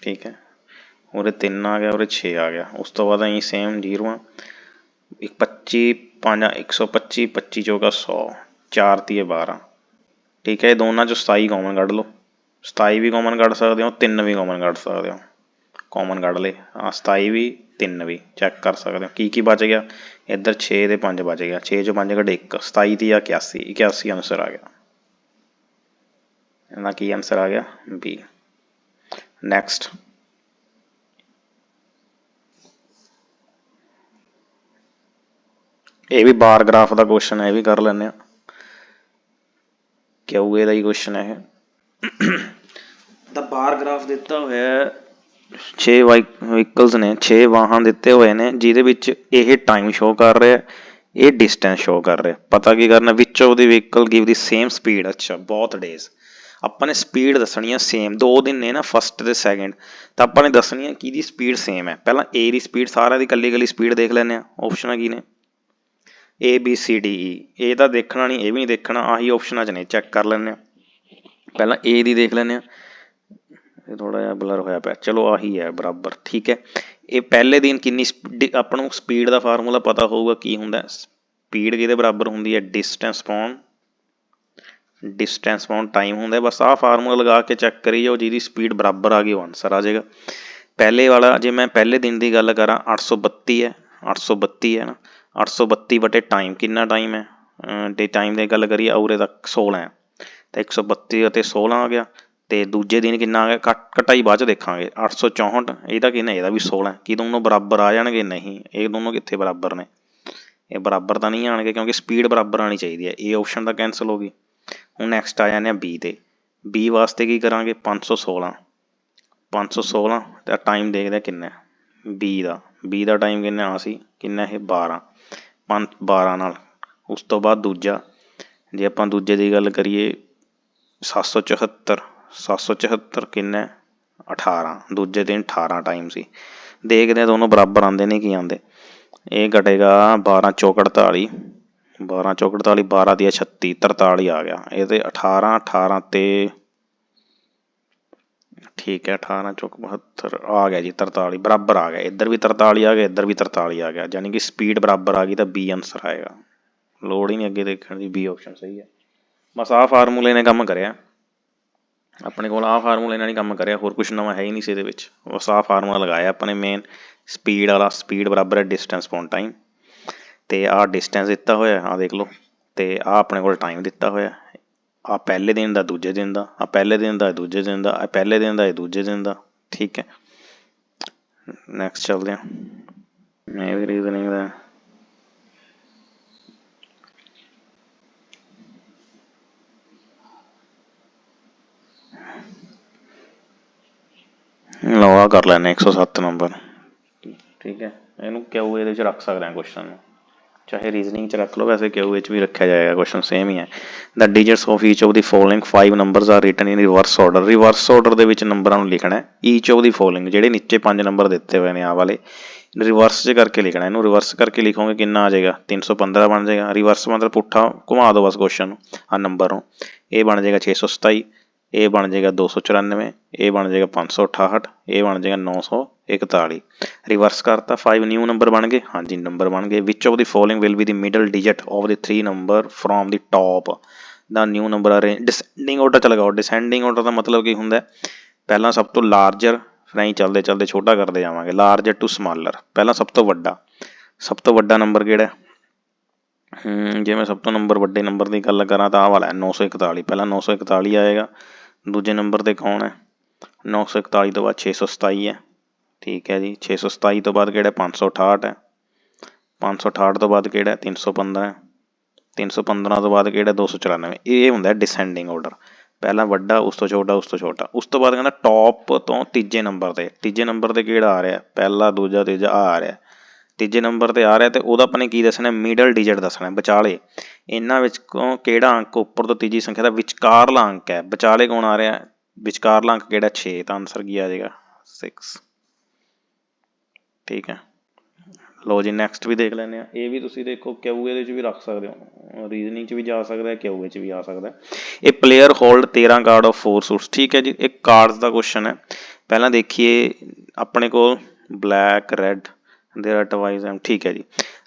ਠੀਕ ਹੈ। ਉਰੇ 3 ਆ ਗਿਆ, ਉਰੇ 6 ਆ ਗਿਆ। ਉਸ ਤੋਂ ਬਾਅਦ ਅਸੀਂ ਸੇਮ ਜ਼ੀਰੋਆਂ, ਇੱਕ 25 5 125 25 ਚੌਕਾ 100 4 ਤੀਏ 12 ਠੀਕ ਹੈ, ਇਹ ਦੋਨਾਂ ਚੋਂ 27 ਕਾਮਨ ਕੱਢ ਲਓ। 27 ਵੀ ਕਾਮਨ ਕੱਢ ਸਕਦੇ ਹੋ 3 ਵੀ ਕਾਮਨ ਕੱਢ ਸਕਦੇ ਹੋ। ਕਾਮਨ ਕੱਢ ਲਏ। ਆ 27 ਵੀ 3 ਵੀ ਚੈੱਕ ਕਰ ਸਕਦੇ ਹੋ। ਕੀ ਕੀ ਬਚ ਗਿਆ? ਇੱਧਰ 6 ਦੇ 5 ਬਚ ਗਿਆ। 6 ਚੋਂ 5 ਕੱਢ 1 27 ਦੀ 81 81 ਆਨਸਰ ਆ ਗਿਆ। ਇਹਦਾ ਕੀ ਆਨਸਰ ਆ ਗਿਆ? ਬੀ ਨੈਕਸਟ ਇਹ ਵੀ ਬਾਰ ਗ੍ਰਾਫ ਦਾ ਕੁਐਸਚਨ ਹੈ, ਇਹ ਵੀ ਕਰ ਲੈਂਦੇ ਆ ਕਿਉਂ ਇਹਦਾ ਹੀ ਕੁਐਸਚਨ ਹੈ ਇਹ। ਤਾਂ ਬਾਰ ਗ੍ਰਾਫ ਦਿੱਤਾ ਹੋਇਆ ਹੈ। 6 ਵਹੀਕਲਸ ਨੇ 6 ਵਾਹਨ ਦਿੱਤੇ ਹੋਏ ਨੇ, ਜਿਹਦੇ ਵਿੱਚ ਇਹ ਟਾਈਮ ਸ਼ੋ ਕਰ ਰਿਹਾ, ਇਹ ਡਿਸਟੈਂਸ ਸ਼ੋ ਕਰ ਰਿਹਾ। ਪਤਾ ਕੀ ਕਰਨਾ, which of vehicle give the same speed ਅੱਛਾ, ਬਹੁਤ ਡੇਜ਼ ਆਪਾਂ ਨੇ ਸਪੀਡ ਦੱਸਣੀ ਹੈ ਸੇਮ ਦੋ ਦਿਨ ਨੇ ਨਾ ਫਸਟ ਤੇ ਸੈਕਿੰਡ ਤਾਂ ਆਪਾਂ ਨੇ ਦੱਸਣੀ ਹੈ ਕਿਹਦੀ ਸਪੀਡ ਸੇਮ ਹੈ। ਪਹਿਲਾਂ A ਦੀ ਸਪੀਡ ਸਾਰਿਆਂ ਦੀ ਕੱਲੀ ਕੱਲੀ ਸਪੀਡ ਦੇਖ ਲੈਂਦੇ ਆ ਆਪਸ਼ਨਾਂ ਕੀ ਨੇ? A, B, C, D E ਇਹ ਤਾਂ ਦੇਖਣਾ ਨਹੀਂ, ਇਹ ਵੀ ਨਹੀਂ ਦੇਖਣਾ, ਆਹੀ ਆਪਸ਼ਨਾਂ 'ਚ ਨੇ ਚੈੱਕ ਕਰ ਲੈਂਦੇ ਆ। ਪਹਿਲਾਂ A ਦੀ ਦੇਖ ਲੈਂਦੇ ਆ। ਇਹ ਥੋੜਾ ਜਿਹਾ ਬਲਰ ਹੋਇਆ ਪਿਆ। ਚਲੋ ਆਹੀ ਹੈ, ਬਰਾਬਰ, ਠੀਕ ਹੈ। ਇਹ ਪਹਿਲੇ ਦਿਨ ਕਿੰਨੀ ਆਪਾਂ ਨੂੰ ਸਪੀਡ ਦਾ ਫਾਰਮੂਲਾ ਪਤਾ ਹੋਊਗਾ ਕੀ ਹੁੰਦਾ ਸਪੀਡ ਕਿਹਦੇ ਬਰਾਬਰ ਹੁੰਦੀ ਹੈ? ਡਿਸਟੈਂਸ ਪਾਉਣ ਡਿਸਟੈਂਸ ਪਾਉਣ ਟਾਈਮ ਹੁੰਦਾ ਬਸ ਆਹ ਫਾਰਮੂਲਾ ਲਗਾ ਕੇ ਚੈੱਕ ਕਰੀ ਜਾਓ, ਜਿਹਦੀ ਸਪੀਡ ਬਰਾਬਰ ਆ ਗਈ, ਉਹ ਆਨਸਰ ਆ ਜਾਏਗਾ। ਪਹਿਲੇ ਵਾਲਾ, ਜੇ ਮੈਂ ਪਹਿਲੇ ਦਿਨ ਦੀ ਗੱਲ ਕਰਾਂ 832 ਹੈ 832 ਹੈ ਨਾ। 832 ਵਟੇ ਟਾਈਮ ਕਿੰਨਾ ਟਾਈਮ ਹੈ? ਤੇ ਟਾਈਮ ਦੀ ਗੱਲ ਕਰੀਏ ਔਰੇ ਤੱਕ 16 ਹੈ। ਤਾਂ 132 ਅਤੇ 16 ਆ ਗਿਆ। ਤੇ ਦੂਜੇ ਦਿਨ ਕਿੰਨਾ ਆ ਗਿਆ ਕੱਟ ਕਟਾਈ ਬਾਅਦ ਚ ਦੇਖਾਂਗੇ 864 ਇਹਦਾ ਕਿੰਨਾ ਇਹਦਾ ਵੀ 16 ਕੀ ਦੋਨੋਂ ਬਰਾਬਰ ਆ ਜਾਣਗੇ? ਨਹੀਂ, ਇਹ ਦੋਨੋਂ ਕਿੱਥੇ ਬਰਾਬਰ ਨੇ? ਇਹ ਬਰਾਬਰ ਤਾਂ ਨਹੀਂ ਆਣਗੇ, ਕਿਉਂਕਿ ਸਪੀਡ ਬਰਾਬਰ ਆਣੀ ਚਾਹੀਦੀ ਹੈ, ਇਹ ਆਪਸ਼ਨ ਤਾਂ ਕੈਨਸਲ ਹੋ ਗਈ। ਹੁਣ ਨੈਕਸਟ ਆ ਜਾਂਦੇ ਆ B ਤੇ। B ਵਾਸਤੇ ਕੀ ਕਰਾਂਗੇ? 516 516 ਦਾ ਟਾਈਮ ਦੇਖਦੇ ਆ ਕਿੰਨਾ। ਹੈ B ਦਾ B ਦਾ ਟਾਈਮ ਕਿੰਨਾ ਆ ਸੀ? ਕਿੰਨਾ ਇਹ? 12 ਪੰਜ 12 ਨਾਲ। ਉਸ ਤੋਂ ਬਾਅਦ ਦੂਜਾ, ਜੇ ਆਪਾਂ ਦੂਜੇ ਦੀ ਗੱਲ ਕਰੀਏ 774 774 ਕਿੰਨਾ? ਹੈ? 18 ਦੂਜੇ ਦਿਨ 18 ਟਾਈਮ ਸੀ। ਦੇਖਦੇ ਆ ਦੋਨੋਂ ਬਰਾਬਰ ਆਉਂਦੇ ਨੇ ਕੀ ਆਉਂਦੇ। ਇਹ ਘਟੇਗਾ 12 ਚੌਕ 48 12 ਚੌਕ 48 12 ਦੀ 36 43 ਆ ਗਿਆ। ਇਹਦੇ ਤੇ 18 18 ਤੇ ਠੀਕ ਹੈ 18 ਚੌਕ 72 ਆ ਗਿਆ ਜੀ 43 ਬਰਾਬਰ ਆ ਗਿਆ। ਇੱਧਰ ਵੀ 43 ਆ ਗਿਆ, ਇੱਧਰ ਵੀ 43 ਆ ਗਿਆ। ਯਾਨੀ ਕਿ ਸਪੀਡ ਬਰਾਬਰ ਆ ਗਈ ਤਾਂ B ਆਨਸਰ ਆਏਗਾ। ਲੋੜ ਹੀ ਨਹੀਂ ਅੱਗੇ ਦੇਖਣ ਦੀ, B ਆਪਸ਼ਨ ਸਹੀ ਹੈ। ਬਸ ਆਹ ਫਾਰਮੂਲੇ ਨੇ ਕੰਮ ਕਰਿਆ। ਆਪਣੇ ਕੋਲ ਆਹ ਫਾਰਮੂਲਾ ਇਹਨਾਂ ਨੇ ਕੰਮ ਕਰਿਆ, ਹੋਰ ਕੁਝ ਨਵਾਂ ਹੈ ਹੀ ਨਹੀਂ ਸੀ ਇਹਦੇ ਵਿੱਚ। ਬਸ ਆਹ ਫਾਰਮੂਲਾ ਲਗਾਇਆ ਆਪਾਂ ਨੇ ਮੇਨ ਸਪੀਡ ਵਾਲਾ ਸਪੀਡ ਬਰਾਬਰ ਹੈ ਡਿਸਟੈਂਸ ਪੌਨ ਟਾਈਮ ਤੇ ਆਹ ਡਿਸਟੈਂਸ ਦਿੱਤਾ ਹੋਇਆ, ਆਹ ਦੇਖ ਲਓ। ਤੇ ਆਹ ਆਪਣੇ ਕੋਲ ਟਾਈਮ ਦਿੱਤਾ ਹੋਇਆ। ਆਹ ਪਹਿਲੇ ਦਿਨ ਦਾ, ਦੂਜੇ ਦਿਨ ਦਾ। ਆਹ ਪਹਿਲੇ ਦਿਨ ਦਾ ਇਹ ਦੂਜੇ ਦਿਨ ਦਾ। ਆਹ ਪਹਿਲੇ ਦਿਨ ਦਾ, ਇਹ ਦੂਜੇ ਦਿਨ ਦਾ। ਠੀਕ ਹੈ। ਨੈਕਸਟ ਚੱਲਦੇ ਹਾਂ। ਇਹ ਵੀ ਰੀਜ਼ਨਿੰਗ ਦਾ। ਲਓ ਆਹ ਕਰ ਲੈਣੇ 107 ਨੰਬਰ ਠੀਕ ਹੈ। ਇਹਨੂੰ ਕਿਉਂ ਇਹਦੇ ਵਿੱਚ ਰੱਖ ਸਕਦੇ ਹਾਂ ਕੁਐਸਚਨ ਨੂੰ? ਚਾਹੇ ਰੀਜ਼ਨਿੰਗ ਚ ਰੱਖ ਲਓ, ਵੈਸੇ ਕਿਉਂ ਵਿੱਚ ਵੀ ਰੱਖਿਆ ਜਾਏਗਾ ਕੁਐਸਚਨ ਸੇਮ ਹੀ ਹੈ। The digits of each of the following five numbers are written in reverse order. Reverse order ਦੇ ਵਿੱਚ ਨੰਬਰਾਂ ਨੂੰ ਲਿਖਣਾ ਹੈ, each of the following, ਜਿਹੜੇ ਨੀਚੇ ਪੰਜ ਨੰਬਰ ਦਿੱਤੇ ਹੋਏ ਨੇ ਆ ਵਾਲੇ ਰਿਵਰਸ 'ਚ ਕਰਕੇ ਲਿਖਣਾ ਇਹਨੂੰ ਰਿਵਰਸ ਕਰਕੇ ਲਿਖੋਗੇ ਕਿੰਨਾ ਆ ਜਾਏਗਾ? 315 ਬਣ ਜਾਏਗਾ। ਰਿਵਰਸ ਮਤਲਬ ਪੁੱਠਾ ਘੁਮਾ ਦਿਓ ਬਸ ਕੁਐਸਚਨ ਨੂੰ ਆ ਨੰਬਰ ਨੂੰ। ਇਹ ਬਣ ਜਾਏਗਾ 627 ਇਹ ਬਣ ਜਾਏਗਾ 294 ਇਹ ਬਣ ਜਾਏਗਾ 568 ਇਹ ਬਣ ਜਾਏਗਾ 941 ਰਿਵਰਸ ਕਰਤਾ 5 ਨਿਊ ਨੰਬਰ ਬਣ ਗਏ। ਹਾਂਜੀ ਨੰਬਰ ਬਣ ਗਏ। Which of the following will be the middle digit of the 3 number from the top the new number arrange descending order ਚ ਲਗਾਓ। ਡਿਸੈਂਡਿੰਗ ਆਰਡਰ ਦਾ ਮਤਲਬ ਕੀ ਹੁੰਦਾ ਪਹਿਲਾਂ ਸਭ ਤੋਂ ਲਾਰਜਰ ਫਿਰ ਐਂ ਚੱਲਦੇ ਚੱਲਦੇ ਛੋਟਾ ਕਰਦੇ ਜਾਵਾਂਗੇ। ਲਾਰਜਰ ਟੂ ਸਮਾਲਰ ਪਹਿਲਾਂ ਸਭ ਤੋਂ ਵੱਡਾ। ਸਭ ਤੋਂ ਵੱਡਾ ਨੰਬਰ ਕਿਹੜਾ ਜੇ ਮੈਂ ਸਭ ਤੋਂ ਨੰਬਰ ਵੱਡੇ ਨੰਬਰ ਦੀ ਗੱਲ ਕਰਾਂ ਤਾਂ ਆਹ ਵਾਲਾ ਹੈ 941 ਪਹਿਲਾਂ 941 ਆਏਗਾ। ਦੂਜੇ ਨੰਬਰ ਤੇ ਕੌਣ ਹੈ? 941 ਤੋਂ ਬਾਅਦ 627 ਹੈ। ਠੀਕ ਹੈ ਜੀ 627 ਤੋਂ ਬਾਅਦ ਕਿਹੜਾ 568 ਹੈ। 568 ਤੋਂ ਬਾਅਦ ਕਿਹੜਾ 315 ਹੈ। 315 ਤੋਂ ਬਾਅਦ ਕਿਹੜਾ 294 ਇਹ ਹੁੰਦਾ ਡਿਸੈਂਡਿੰਗ ਆਰਡਰ ਪਹਿਲਾਂ ਵੱਡਾ, ਉਸ ਤੋਂ ਛੋਟਾ, ਉਸ ਤੋਂ ਛੋਟਾ। ਉਸ ਤੋਂ ਬਾਅਦ ਕਹਿੰਦਾ ਟੌਪ ਤੋਂ ਤੀਜੇ ਨੰਬਰ ਤੇ। ਤੀਜੇ ਨੰਬਰ ਤੇ ਕਿਹੜਾ ਆ ਰਿਹਾ? ਪਹਿਲਾ, ਦੂਜਾ, ਤੀਜਾ ਆ ਰਿਹਾ। ਤੀਜੇ ਨੰਬਰ ਤੇ ਆ ਰਿਹਾ ਤੇ ਉਹਦਾ ਆਪਾਂ ਨੇ ਕੀ ਦੱਸਣਾ ਮਿਡਲ ਡਿਜਿਟ ਦੱਸਣਾ, ਵਿਚਾਲੇ। ਇਹਨਾਂ ਵਿੱਚੋਂ ਕਿਹੜਾ ਅੰਕ ਉੱਪਰ ਤੋਂ ਤੀਜੀ ਸੰਖਿਆ ਦਾ ਵਿਚਕਾਰਲਾ ਅੰਕ ਹੈ? ਵਿਚਾਲੇ ਕੌਣ ਆ ਰਿਹਾ? ਵਿਚਕਾਰਲਾ ਅੰਕ ਕਿਹੜਾ? 6 ਤਾਂ ਆਨਸਰ ਕੀ ਆ ਜਾਏਗਾ? 6 ਠੀਕ ਹੈ। ਲੋ ਜੀ ਨੈਕਸਟ ਵੀ ਦੇਖ ਲੈਂਦੇ ਆ ਇਹ ਵੀ ਤੁਸੀਂ ਦੇਖੋ ਕਿਉ ਇਹਦੇ ਚ ਵੀ ਰੱਖ ਸਕਦੇ ਹੋ। ਰੀਜ਼ਨਿੰਗ ਚ ਵੀ ਜਾ ਸਕਦਾ ਹੈ ਕਿਉ ਵਿੱਚ ਵੀ ਆ ਸਕਦਾ ਹੈ। ਇਹ player hold 13 card of 4 suits ਠੀਕ ਹੈ ਜੀ, ਇਹ ਕਾਰਡਸ ਦਾ ਕੁਐਸਚਨ ਹੈ। ਪਹਿਲਾਂ ਦੇਖੀਏ, ਆਪਣੇ ਕੋਲ black red there are twice M ਠੀਕ ਹੈ ਜੀ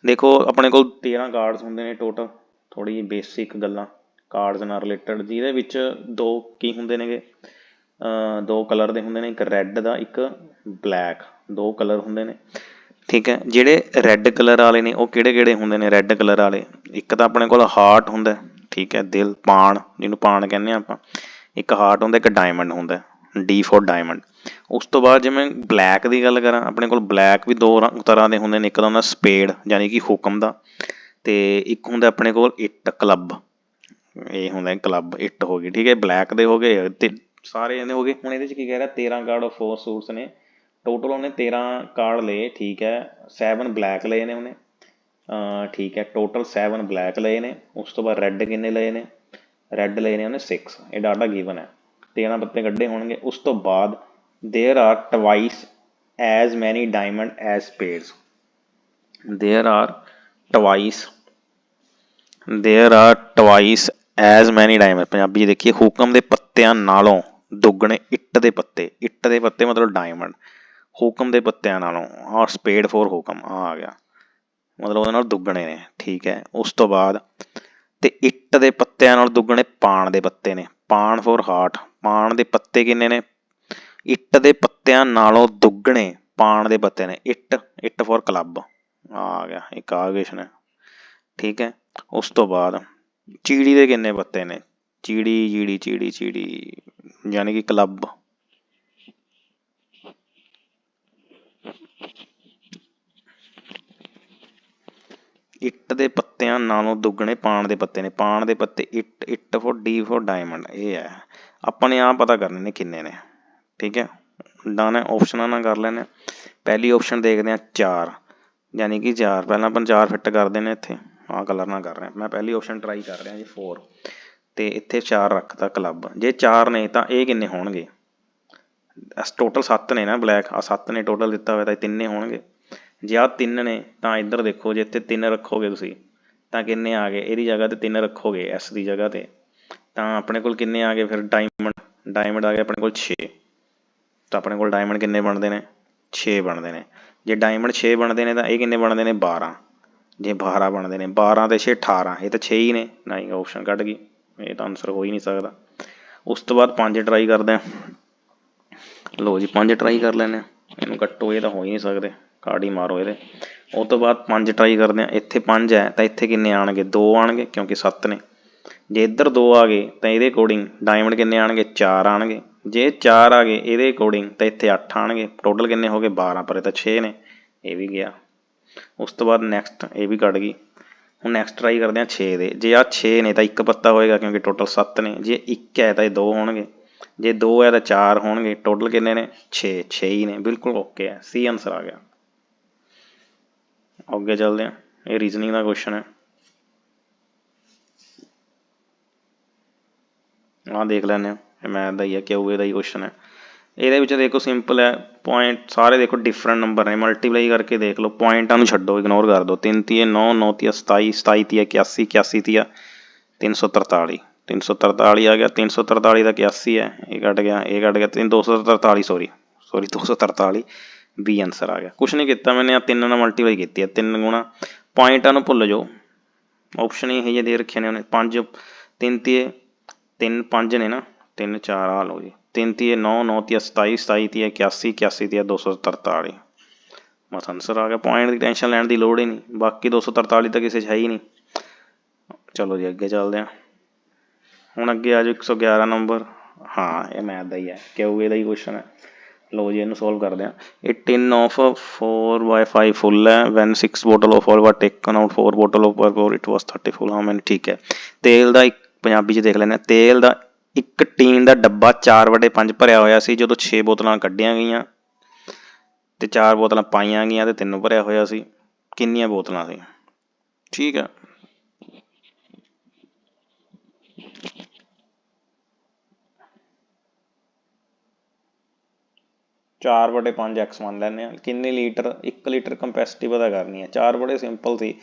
ਦੇਖੋ ਆਪਣੇ ਕੋਲ 13 ਕਾਰਡਸ ਹੁੰਦੇ ਨੇ ਟੋਟਲ ਥੋੜੀ ਜਿਹੀ ਬੇਸਿਕ ਗੱਲਾਂ ਕਾਰਡਸ ਨਾਲ ਰਿਲੇਟਡ ਜਿਹਦੇ ਵਿੱਚ ਦੋ ਕੀ ਹੁੰਦੇ ਨੇਗੇ ਅਹ ਦੋ ਕਲਰ ਦੇ ਹੁੰਦੇ ਨੇ ਇੱਕ ਰੈੱਡ ਦਾ ਇੱਕ ਬਲੈਕ ਦੋ ਕਲਰ ਹੁੰਦੇ ਨੇ ਠੀਕ ਹੈ ਜਿਹੜੇ ਰੈੱਡ ਕਲਰ ਵਾਲੇ ਨੇ ਉਹ ਕਿਹੜੇ ਕਿਹੜੇ ਹੁੰਦੇ ਨੇ ਰੈੱਡ ਕਲਰ ਵਾਲੇ ਇੱਕ ਤਾਂ ਆਪਣੇ ਕੋਲ ਹਾਰਟ ਹੁੰਦਾ ਹੈ, ਠੀਕ ਹੈ ਦਿਲ ਪਾਣ ਜਿਹਨੂੰ ਪਾਣ ਕਹਿੰਦੇ ਆ ਆਪਾਂ ਇੱਕ ਹਾਰਟ ਹੁੰਦਾ ਇੱਕ ਡਾਇਮੰਡ ਹੁੰਦਾ ਡੀ ਫੋਰ ਡਾਇਮੰਡ ਉਸ ਤੋਂ ਬਾਅਦ ਜਿਵੇਂ ਬਲੈਕ ਦੀ ਗੱਲ ਕਰਾਂ, ਆਪਣੇ ਕੋਲ ਬਲੈਕ ਵੀ ਦੋ ਤਰ੍ਹਾਂ ਦੇ ਹੁੰਦੇ ਨੇ, ਇੱਕ ਤਾਂ ਹੁੰਦਾ ਸਪੇਡ ਯਾਨੀ ਕਿ ਹੁਕਮ ਦਾ, ਤੇ ਇੱਕ ਹੁੰਦਾ ਆਪਣੇ ਕੋਲ ਇੱਟ ਕਲੱਬ ਇਹ ਹੁੰਦਾ ਕਲੱਬ ਇੱਟ ਹੋ ਗਈ, ਠੀਕ ਹੈ ਬਲੈਕ ਦੇ ਹੋ ਗਏ, ਤੇ ਸਾਰੇ ਇਹਦੇ ਹੋ ਗਏ। ਹੁਣ ਇਹਦੇ ਚ ਕੀ ਕਹਿ ਰਿਹਾ 13 ਕਾਰਡ ਆਫ 4 ਸੂਟਸ ਨੇ ਟੋਟਲ ਉਹਨੇ 13 ਕਾਰਡ ਲਏ, ਠੀਕ ਹੈ 7 ਬਲੈਕ ਲਏ ਨੇ ਉਹਨੇ, ਅਹ ਠੀਕ ਹੈ ਟੋਟਲ 7 ਬਲੈਕ ਲਏ ਨੇ, ਉਸ ਤੋਂ ਬਾਅਦ ਰੈੱਡ ਕਿੰਨੇ ਲਏ ਨੇ ਰੈੱਡ ਲਏ ਨੇ ਉਹਨੇ 6 ਇਹ ਡਾਟਾ ਗਿਵਨ ਹੈ 13 ਪੱਤੇ ਕੱਢੇ ਹੋਣਗੇ, ਉਸ ਤੋਂ ਬਾਅਦ there are twice as many diamond as spades. There are twice, there are twice as many diamond. Punjabi ਦੇਖੀਏ, ਹੁਕਮ ਦੇ ਪੱਤਿਆਂ ਨਾਲੋਂ ਦੁੱਗਣੇ ਇੱਟ ਦੇ ਪੱਤੇ। ਇੱਟ ਦੇ ਪੱਤੇ ਮਤਲਬ ਡਾਇਮੰਡ ਹੁਕਮ ਦੇ ਪੱਤਿਆਂ ਨਾਲੋਂ। ਆਹ ਸਪੇਡ ਫੋਰ ਹੁਕਮ, ਆਹ ਆ ਗਿਆ। ਮਤਲਬ ਉਹਦੇ ਨਾਲ ਦੁੱਗਣੇ ਨੇ, ਠੀਕ ਹੈ। ਉਸ ਤੋਂ ਬਾਅਦ ਤੇ ਇੱਟ ਦੇ ਪੱਤਿਆਂ ਨਾਲ ਦੁੱਗਣੇ, ਪਾਣ ਦੇ ਪੱਤੇ ਨੇ। ਪਾਣ ਫੋਰ ਹਾਰਟ ਪਾਣ ਦੇ ਪੱਤੇ ਕਿੰਨੇ ਨੇ? ਇੱਟ ਦੇ ਪੱਤਿਆਂ ਨਾਲੋਂ ਦੁੱਗਣੇ, ਪਾਣ ਦੇ ਪੱਤੇ ਨੇ। ਇੱਟ ਇੱਟ ਫੋਰ ਕਲੱਬ ਆ ਗਿਆ, ਇੱਕ ਆ ਕੁਐਸਚਨ ਹੈ ਠੀਕ ਹੈ, ਉਸ ਤੋਂ ਬਾਅਦ ਚੀੜੀ ਦੇ ਕਿੰਨੇ ਪੱਤੇ ਨੇ? ਚੀੜੀ ਚੀੜੀ ਚੀੜੀ ਚੀੜੀ, ਯਾਨੀ ਕਿ ਕਲੱਬ ਇੱਟ ਦੇ ਪੱਤਿਆਂ ਨਾਲੋਂ ਦੁੱਗਣੇ, ਪਾਣ ਦੇ ਪੱਤੇ ਨੇ। ਪਾਣ ਦੇ ਪੱਤੇ ਇੱਟ ਇੱਟ ਫੋਰ ਡੀ ਫੋਰ ਡਾਇਮੰਡ ਇਹ ਹੈ। ਆਪਾਂ ਨੇ ਆਹ ਪਤਾ ਕਰਨੇ ਨੇ ਕਿੰਨੇ ਨੇ। ਠੀਕ ਹੈ? ਡਨ ਹੈ ਆਪਸ਼ਨਾਂ ਨਾਲ ਕਰ ਲੈਣੇ ਪਹਿਲੀ ਆਪਸ਼ਨ ਦੇਖਦੇ ਹਾਂ 4 ਯਾਨੀ ਕਿ 4 ਪਹਿਲਾਂ ਆਪਾਂ 4 ਫਿੱਟ ਕਰਦੇ ਨੇ ਇੱਥੇ। ਆਹ ਕਲਰ ਨਾਲ ਕਰ ਰਹੇ ਮੈਂ ਪਹਿਲੀ ਆਪਸ਼ਨ ਟਰਾਈ ਕਰ ਰਿਹਾ ਜੀ 4 ਤੇ ਇੱਥੇ 4 ਰੱਖਦਾ ਕਲੱਬ ਜੇ 4 ਨੇ ਤਾਂ ਇਹ ਕਿੰਨੇ ਹੋਣਗੇ? ਟੋਟਲ 7 ਨੇ ਨਾ ਬਲੈਕ ਆ 7 ਨੇ ਟੋਟਲ ਦਿੱਤਾ ਹੋਇਆ ਤਾਂ ਇਹ ਤਿੰਨੇ ਹੋਣਗੇ। ਜੇ ਆ ਤਿੰਨ ਨੇ, ਤਾਂ ਇੱਧਰ ਦੇਖੋ, ਜੇ ਇੱਥੇ ਤਿੰਨ ਰੱਖੋਗੇ ਤੁਸੀਂ, ਤਾਂ ਕਿੰਨੇ ਆ ਗਏ? ਇਹਦੀ ਜਗ੍ਹਾ ਤੇ ਤਿੰਨ ਰੱਖੋਗੇ ਐਸ ਦੀ ਜਗ੍ਹਾ ਤੇ। ਤਾਂ ਆਪਣੇ ਕੋਲ ਕਿੰਨੇ ਆ ਗਏ? ਫਿਰ ਡਾਇਮੰਡ ਡਾਇਮੰਡ ਆ ਗਏ ਆਪਣੇ ਕੋਲ 6 ਤਾਂ ਆਪਣੇ ਕੋਲ ਡਾਇਮੰਡ ਕਿੰਨੇ ਬਣਦੇ ਨੇ? 6 ਬਣਦੇ ਨੇ। ਜੇ ਡਾਇਮੰਡ 6 ਬਣਦੇ ਨੇ ਤਾਂ ਇਹ ਕਿੰਨੇ ਬਣਦੇ ਨੇ? 12 ਜੇ 12 ਬਣਦੇ ਨੇ 12 ਤੇ 6 18 ਇਹ ਤਾਂ 6 ਹੀ ਨੇ। ਨਾ ਹੀ ਆਪਸ਼ਨ ਕੱਢ ਗਈ। ਇਹ ਤਾਂ ਆਨਸਰ ਹੋ ਹੀ ਨਹੀਂ ਸਕਦਾ। ਉਸ ਤੋਂ ਬਾਅਦ 5 ਟਰਾਈ ਕਰਦੇ ਹਾਂ। ਲੋ ਜੀ 5 ਟਰਾਈ ਕਰ ਲੈਨੇ ਆ ਇਹਨੂੰ ਕੱਟੋ, ਇਹ ਤਾਂ ਹੋ ਹੀ ਨਹੀਂ ਸਕਦੇ। ਕਾਰਡ ਹੀ ਮਾਰੋ ਇਹਦੇ। ਉਹ ਤੋਂ ਬਾਅਦ 5 ਟਰਾਈ ਕਰਦੇ ਆ ਇੱਥੇ 5 ਹੈ, ਤਾਂ ਇੱਥੇ ਕਿੰਨੇ ਆਣਗੇ 2 ਆਣਗੇ ਕਿਉਂਕਿ 7 ਨੇ। ਜੇ ਇੱਧਰ 2 ਆ ਗਏ, ਤਾਂ ਇਹਦੇ ਅਕੋਰਡਿੰਗ ਡਾਇਮੰਡ ਕਿੰਨੇ ਆਣਗੇ 4 ਆਣਗੇ ਜੇ 4 ਆ ਗਏ ਇਹਦੇ ਅਕੋਰਡਿੰਗ ਤਾਂ ਇੱਥੇ 8 ਆਣਗੇ ਟੋਟਲ ਕਿੰਨੇ ਹੋ ਗਏ? 12 ਪਰ ਇਹ ਤਾਂ 6 ਨੇ। ਇਹ ਵੀ ਗਿਆ। ਉਸ ਤੋਂ ਬਾਅਦ ਨੈਕਸਟ ਇਹ ਵੀ ਕੱਢ ਗਈ। ਹੁਣ ਨੈਕਸਟ ਟਰਾਈ ਕਰਦੇ ਹਾਂ 6 ਦੇ। ਜੇ ਆ 6 ਨੇ ਤਾਂ ਇੱਕ ਪੱਤਾ ਹੋਏਗਾ ਕਿਉਂਕਿ ਟੋਟਲ 7 ਨੇ। ਜੇ 1 ਹੈ ਤਾਂ ਇਹ 2 ਹੋਣਗੇ। ਜੇ 2 ਹੈ ਤਾਂ 4 ਹੋਣਗੇ। ਟੋਟਲ ਕਿੰਨੇ ਨੇ? 6 6 ਹੀ ਨੇ। ਬਿਲਕੁਲ ਓਕੇ ਹੈ। ਸੀ ਆਨਸਰ ਆ ਗਿਆ। ਅੱਗੇ ਚੱਲਦੇ ਹਾਂ। ਇਹ ਰੀਜ਼ਨਿੰਗ ਦਾ ਕੁਐਸਚਨ ਹੈ। ਆਹ ਦੇਖ ਲੈਂਦੇ ਹਾਂ। ਇਹ ਮੈਥ ਦਾ ਹੀ ਹੈ ਕਿਊਏ ਦਾ ਹੀ ਕੁਐਸਚਨ ਹੈ। ਇਹਦੇ ਵਿੱਚ ਦੇਖੋ ਸਿੰਪਲ ਹੈ ਪੁਆਇੰਟ ਸਾਰੇ ਦੇਖੋ ਡਿਫਰੈਂਟ ਨੰਬਰ ਨੇ ਮਲਟੀਪਲਾਈ ਕਰਕੇ ਦੇਖ ਲਓ ਪੁਆਇੰਟਾਂ ਨੂੰ ਛੱਡੋ ਇਗਨੋਰ ਕਰ ਦਿਓ। 3 ਤੀਏ 9 9 ਤੀਆ 27 27 ਤੀਆ 81 81 ਤੀਆ 343 343 ਆ ਗਿਆ 343 ਦਾ 81 ਹੈ, ਇਹ ਕੱਟ ਗਿਆ, ਇਹ ਕੱਟ ਗਿਆ 3 243 ਸੌਰੀ ਸੌਰੀ 243 ਬੀ ਆਨਸਰ ਆ ਗਿਆ। ਕੁਛ ਨਹੀਂ ਕੀਤਾ ਮੈਨੇ ਆ ਤਿੰਨ ਨਾਲ ਮਲਟੀਪਲਾਈ ਕੀਤੀ ਹੈ, ਤਿੰਨ ਗੁਣਾ ਪੁਆਇੰਟਾਂ ਨੂੰ ਭੁੱਲ ਜਾਓ। ਆਪਸ਼ਨ ਇਹ ਜਿਹੇ ਦੇ ਰੱਖੇ ਨੇ ਉਹਨੇ 5 3 ਤੀਏ 3 5 ਨੇ ਨਾ। 3 4 ਆ, ਲਓ ਜੀ। 3 ਤੀਏ 9 9 ਤੀਆ 27 27 ਤੀਏ 81 81 ਤੀਆ 243 ਬਸ ਆਨਸਰ ਆ ਗਿਆ। ਪੁਆਇੰਟ ਦੀ ਟੈਨਸ਼ਨ ਲੈਣ ਦੀ ਲੋੜ ਹੀ ਨਹੀਂ। ਬਾਕੀ 243 ਤਾਂ ਕਿਸੇ 'ਚ ਹੈ ਹੀ ਨਹੀਂ। ਚਲੋ ਜੀ, ਅੱਗੇ ਚੱਲਦੇ ਹਾਂ ਹੁਣ ਅੱਗੇ ਆ ਜਾਓ 111 ਨੰਬਰ ਹਾਂ, ਇਹ ਮੈਥ ਦਾ ਹੀ ਹੈ। ਕਿਊਏ ਇਹਦਾ ਹੀ ਕੁਐਸਚਨ ਹੈ। ਲਓ ਜੀ, ਇਹਨੂੰ ਸੋਲਵ ਕਰਦੇ ਹਾਂ ਇਹ ਟਿਨ ਆਫ 4 by 5 ਫੁੱਲ ਹੈ। When 6 bottle of oil was taken out 4 bottle of oil it was 30 full ਹਾਂ, ਮੈਨੂੰ ਠੀਕ ਹੈ। ਤੇਲ ਦਾ ਇੱਕ ਪੰਜਾਬੀ 'ਚ ਦੇਖ ਲੈਂਦੇ ਹਾਂ ਤੇਲ ਦਾ ਇੱਕ ਟੀਨ ਦਾ ਡੱਬਾ 4 ਵਟੇ 5 ਭਰਿਆ ਹੋਇਆ ਸੀ, ਜਦੋਂ 6 ਬੋਤਲਾਂ ਕੱਢੀਆਂ ਗਈਆਂ ਤੇ 4 ਬੋਤਲਾਂ ਪਾਈਆਂ ਗਈਆਂ ਤੇ 3 ਭਰਿਆ ਹੋਇਆ ਸੀ। ਕਿੰਨੀਆਂ ਬੋਤਲਾਂ ਸੀ? ਠੀਕ ਹੈ ਚਾਰ ਬਟੇ 5 ਐਕਸ ਮੰਨ ਲੈਂਦੇ ਆ ਕਿੰਨੇ ਲੀਟਰ 1 ਲੀਟਰ ਕੰਪੈਸਿਟੀ ਪਤਾ ਕਰਨੀ ਹੈ। ਚਾਰ ਬੜੇ ਸਿੰਪਲ ਸੀ।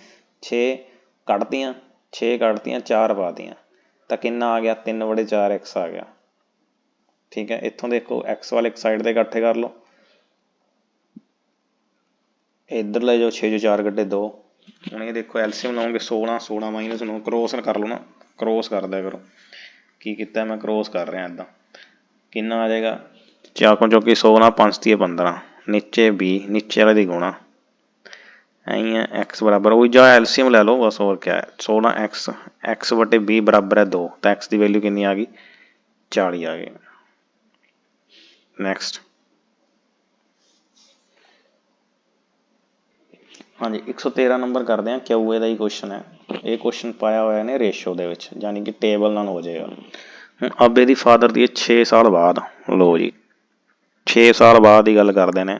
6 ਕੱਢਤੀਆਂ 6 ਕੱਢਤੀਆਂ 4 ਪਾਤੀਆਂ ਤਾਂ ਕਿੰਨਾ ਆ ਗਿਆ? 3 ਬੜੇ 4 ਐਕਸ ਆ ਗਿਆ। ਠੀਕ ਹੈ? ਇੱਥੋਂ ਦੇਖੋ ਐਕਸ ਵਾਲੇ ਇੱਕ ਸਾਈਡ ਤੇ ਇਕੱਠੇ ਕਰ ਲਓ। ਇੱਧਰ ਲੈ ਜਾਓ 6 ਜੋ 4 ਗੱਡੇ 2 ਹੁਣ ਇਹ ਦੇਖੋ ਐਲਸੀਐਮ ਲਾਉਂਗੇ 16 16 ਮਾਈਨਸ 9 ਕ੍ਰੋਸ ਕਰ ਲਓ ਨਾ। ਕ੍ਰੋਸ ਕਰ ਦਿਆ ਕਰੋ। ਕੀ ਕੀਤਾ ਮੈਂ? ਕ੍ਰੋਸ ਕਰ ਰਿਹਾ ਇਦਾਂ ਕਿੰਨਾ ਆ ਜਾਏਗਾ? ਚਾਕੋਂ ਚੌਕੀ 100 ਨਾਲ 5 ਤੀਏ 15 ਨੀਚੇ 20 ਨੀਚੇ ਵਾਲੇ ਦੀ ਗੁਣਾ। ਐਂ ਹੈ x ਬਰਾਬਰ, ਉਹ ਜਾਂ ਐਲਸੀਐਮ ਲੈ ਲਓ, ਬਸ ਹੋਰ ਕਿਆ ਹੈ। 16 x x ਵਟੇ 20 ਬਰਾਬਰ ਹੈ 2 ਤਾਂ x ਦੀ ਵੈਲਿਊ ਕਿੰਨੀ ਆ ਗਈ? 40 ਆ ਗਈ। ਨੈਕਸਟ ਹਾਂਜੀ 113 ਨੰਬਰ ਕਰਦੇ ਹਾਂ ਕਿਊਏ ਦਾ ਹੀ ਕੁਐਸਚਨ ਹੈ। ਇਹ ਕੁਐਸਚਨ ਪਾਇਆ ਹੋਇਆ ਨੇ ਰੇਸ਼ੋ ਦੇ ਵਿੱਚ, ਯਾਨੀ ਕਿ ਟੇਬਲ ਨਾਲ ਹੋ ਜਾਏਗਾ। ਹੁਣ ਅਬੇ ਦੀ ਫਾਦਰ ਦੀ 6 ਸਾਲ ਬਾਅਦ, ਲਓ ਜੀ 6 ਸਾਲ ਬਾਅਦ ਦੀ ਗੱਲ ਕਰਦੇ ਨੇ।